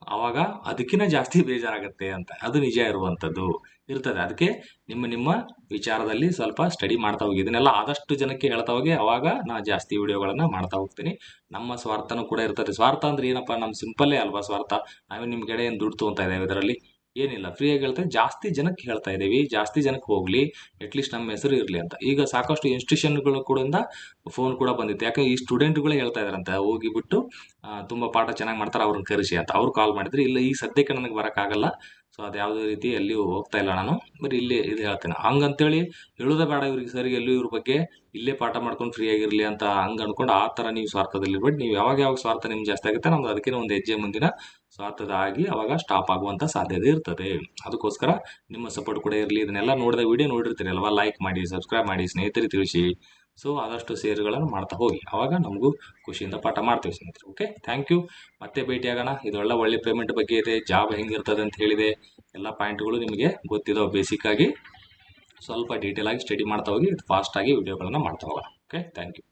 ಆವಾಗ ಅದಕ್ಕಿಂತ ಜಾಸ್ತಿ ಬೇಜಾರಾಗುತ್ತೆ ಅಂತ. ಅದು ನಿಜ ಇರುವಂಥದ್ದು ಇರ್ತದೆ. ಅದಕ್ಕೆ ನಿಮ್ಮ ನಿಮ್ಮ ವಿಚಾರದಲ್ಲಿ ಸ್ವಲ್ಪ ಸ್ಟಡಿ ಮಾಡ್ತಾ ಹೋಗಿ. ಇದನ್ನೆಲ್ಲ ಆದಷ್ಟು ಜನಕ್ಕೆ ಹೇಳ್ತಾ ಹೋಗಿ. ಅವಾಗ ನಾ ಜಾಸ್ತಿ ವಿಡಿಯೋಗಳನ್ನು ಮಾಡ್ತಾ ಹೋಗ್ತೀನಿ. ನಮ್ಮ ಸ್ವಾರ್ಥನೂ ಕೂಡ ಇರ್ತದೆ. ಸ್ವಾರ್ಥ ಅಂದ್ರೆ ಏನಪ್ಪ? ನಮ್ಮ ಸಿಂಪಲ್ಲೇ ಅಲ್ವಾ ಸ್ವಾರ್ಥ? ನಾವೇ ನಿಮ್ಮ ಕಡೆ ದುಡ್ಡು ತೊಗೊತಾ ಇದ್ದೇವೆ ಇದರಲ್ಲಿ? ಏನಿಲ್ಲ. ಫ್ರೀ ಆಗಿ ಹೇಳ್ತಾರೆ ಜಾಸ್ತಿ ಜನಕ್ಕೆ ಹೇಳ್ತಾ ಇದ್ದೀವಿ. ಜಾಸ್ತಿ ಜನಕ್ಕೆ ಹೋಗಲಿ. ಅಟ್ಲೀಸ್ಟ್ ನಮ್ಮ ಹೆಸರು ಇರಲಿ ಅಂತ. ಈಗ ಸಾಕಷ್ಟು ಇನ್ಸ್ಟಿಟ್ಯೂಷನ್ಗಳು ಕೂಡ ಫೋನ್ ಕೂಡ ಬಂದಿತ್ತು. ಯಾಕೆ ಈ ಸ್ಟೂಡೆಂಟ್ಗಳೇ ಹೇಳ್ತಾ ಇದಾರಂತೆ ಹೋಗಿಬಿಟ್ಟು ತುಂಬ ಪಾಠ ಚೆನ್ನಾಗಿ ಮಾಡ್ತಾರೆ. ಅವ್ರನ್ನ ಕರೆಸಿ ಅಂತ. ಅವ್ರು ಕಾಲ್ ಮಾಡಿದ್ರು. ಇಲ್ಲ, ಈ ಸದ್ಯಕ್ಕೆ ನನಗೆ ಬರೋಕ್ಕಾಗಲ್ಲ. ಸೊ ಅದು ಯಾವುದೇ ರೀತಿ ಎಲ್ಲಿಯೂ ಹೋಗ್ತಾ ಇಲ್ಲ ನಾನು. ಬರೀ ಇಲ್ಲಿ ಇದು ಹೇಳ್ತೇನೆ. ಹಂಗಂತೇಳಿ ಹೇಳೋದೇ ಬೇಡ ಇವ್ರಿಗೆ. ಸರಿ ಎಲ್ಲೂ ಇವ್ರ ಬಗ್ಗೆ ಇಲ್ಲೇ ಪಾಠ ಮಾಡ್ಕೊಂಡು ಫ್ರೀ ಆಗಿರಲಿ ಅಂತ ಹಂಗೆ ಅಂದ್ಕೊಂಡು ಆ ಥರ ನೀವು ಸ್ವಾರ್ಥದಲ್ಲಿ ನೀವು ಯಾವಾಗ ಯಾವಾಗ ಸ್ವಾರ್ಥ ನಿಮ್ಗೆ ಜಾಸ್ತಿ ಆಗುತ್ತೆ, ನಮ್ದು ಅದಕ್ಕಿಂತ ಒಂದು ಹೆಜ್ಜೆ ಮುಂದಿನ ಸ್ವಾರ್ಥದ ಆಗಿ ಅವಾಗ ಸ್ಟಾಪ್ ಆಗುವಂಥ ಸಾಧ್ಯತೆ ಇರ್ತದೆ. ಅದಕ್ಕೋಸ್ಕರ ನಿಮ್ಮ ಸಪೋರ್ಟ್ ಕೂಡ ಇರಲಿ. ಇದನ್ನೆಲ್ಲ ನೋಡಿದ ವಿಡಿಯೋ ನೋಡಿರ್ತೀರಿ ಅಲ್ವಾ? ಲೈಕ್ ಮಾಡಿ ಸಬ್ಸ್ಕ್ರೈಬ್ ಮಾಡಿ, ಸ್ನೇಹಿತರಿಗೆ ತಿಳಿಸಿ. ಸೊ ಆದಷ್ಟು ಸೇರ್ಗಳನ್ನು ಮಾಡ್ತಾ ಹೋಗಿ. ಅವಾಗ ನಮಗೂ ಖುಷಿಯಿಂದ ಪಾಠ ಮಾಡ್ತೀವಿ ಸ್ನೇಹಿತರೆ. ಓಕೆ ಥ್ಯಾಂಕ್ ಯು ಮತ್ತೆ ಭೇಟಿಯಾಗೋಣ. ಇದೆಲ್ಲ ಒಳ್ಳೆ ಪೇಮೆಂಟ್ ಬಗ್ಗೆ ಇದೆ. ಜಾಬ್ ಹೆಂಗಿರ್ತದೆ ಅಂತ ಹೇಳಿದೆ. ಎಲ್ಲ ಪಾಯಿಂಟ್ಗಳು ನಿಮಗೆ ಗೊತ್ತಿದಾವೆ ಬೇಸಿಕ್ ಆಗಿ. ಸ್ವಲ್ಪ ಡೀಟೇಲ್ ಆಗಿ ಸ್ಟಡಿ ಮಾಡ್ತಾ ಹೋಗಿ ಫಾಸ್ಟ್ ಆಗಿ ವಿಡಿಯೋಗಳನ್ನು ಮಾಡ್ತಾ ಹೋಗೋಣ. Okay thank you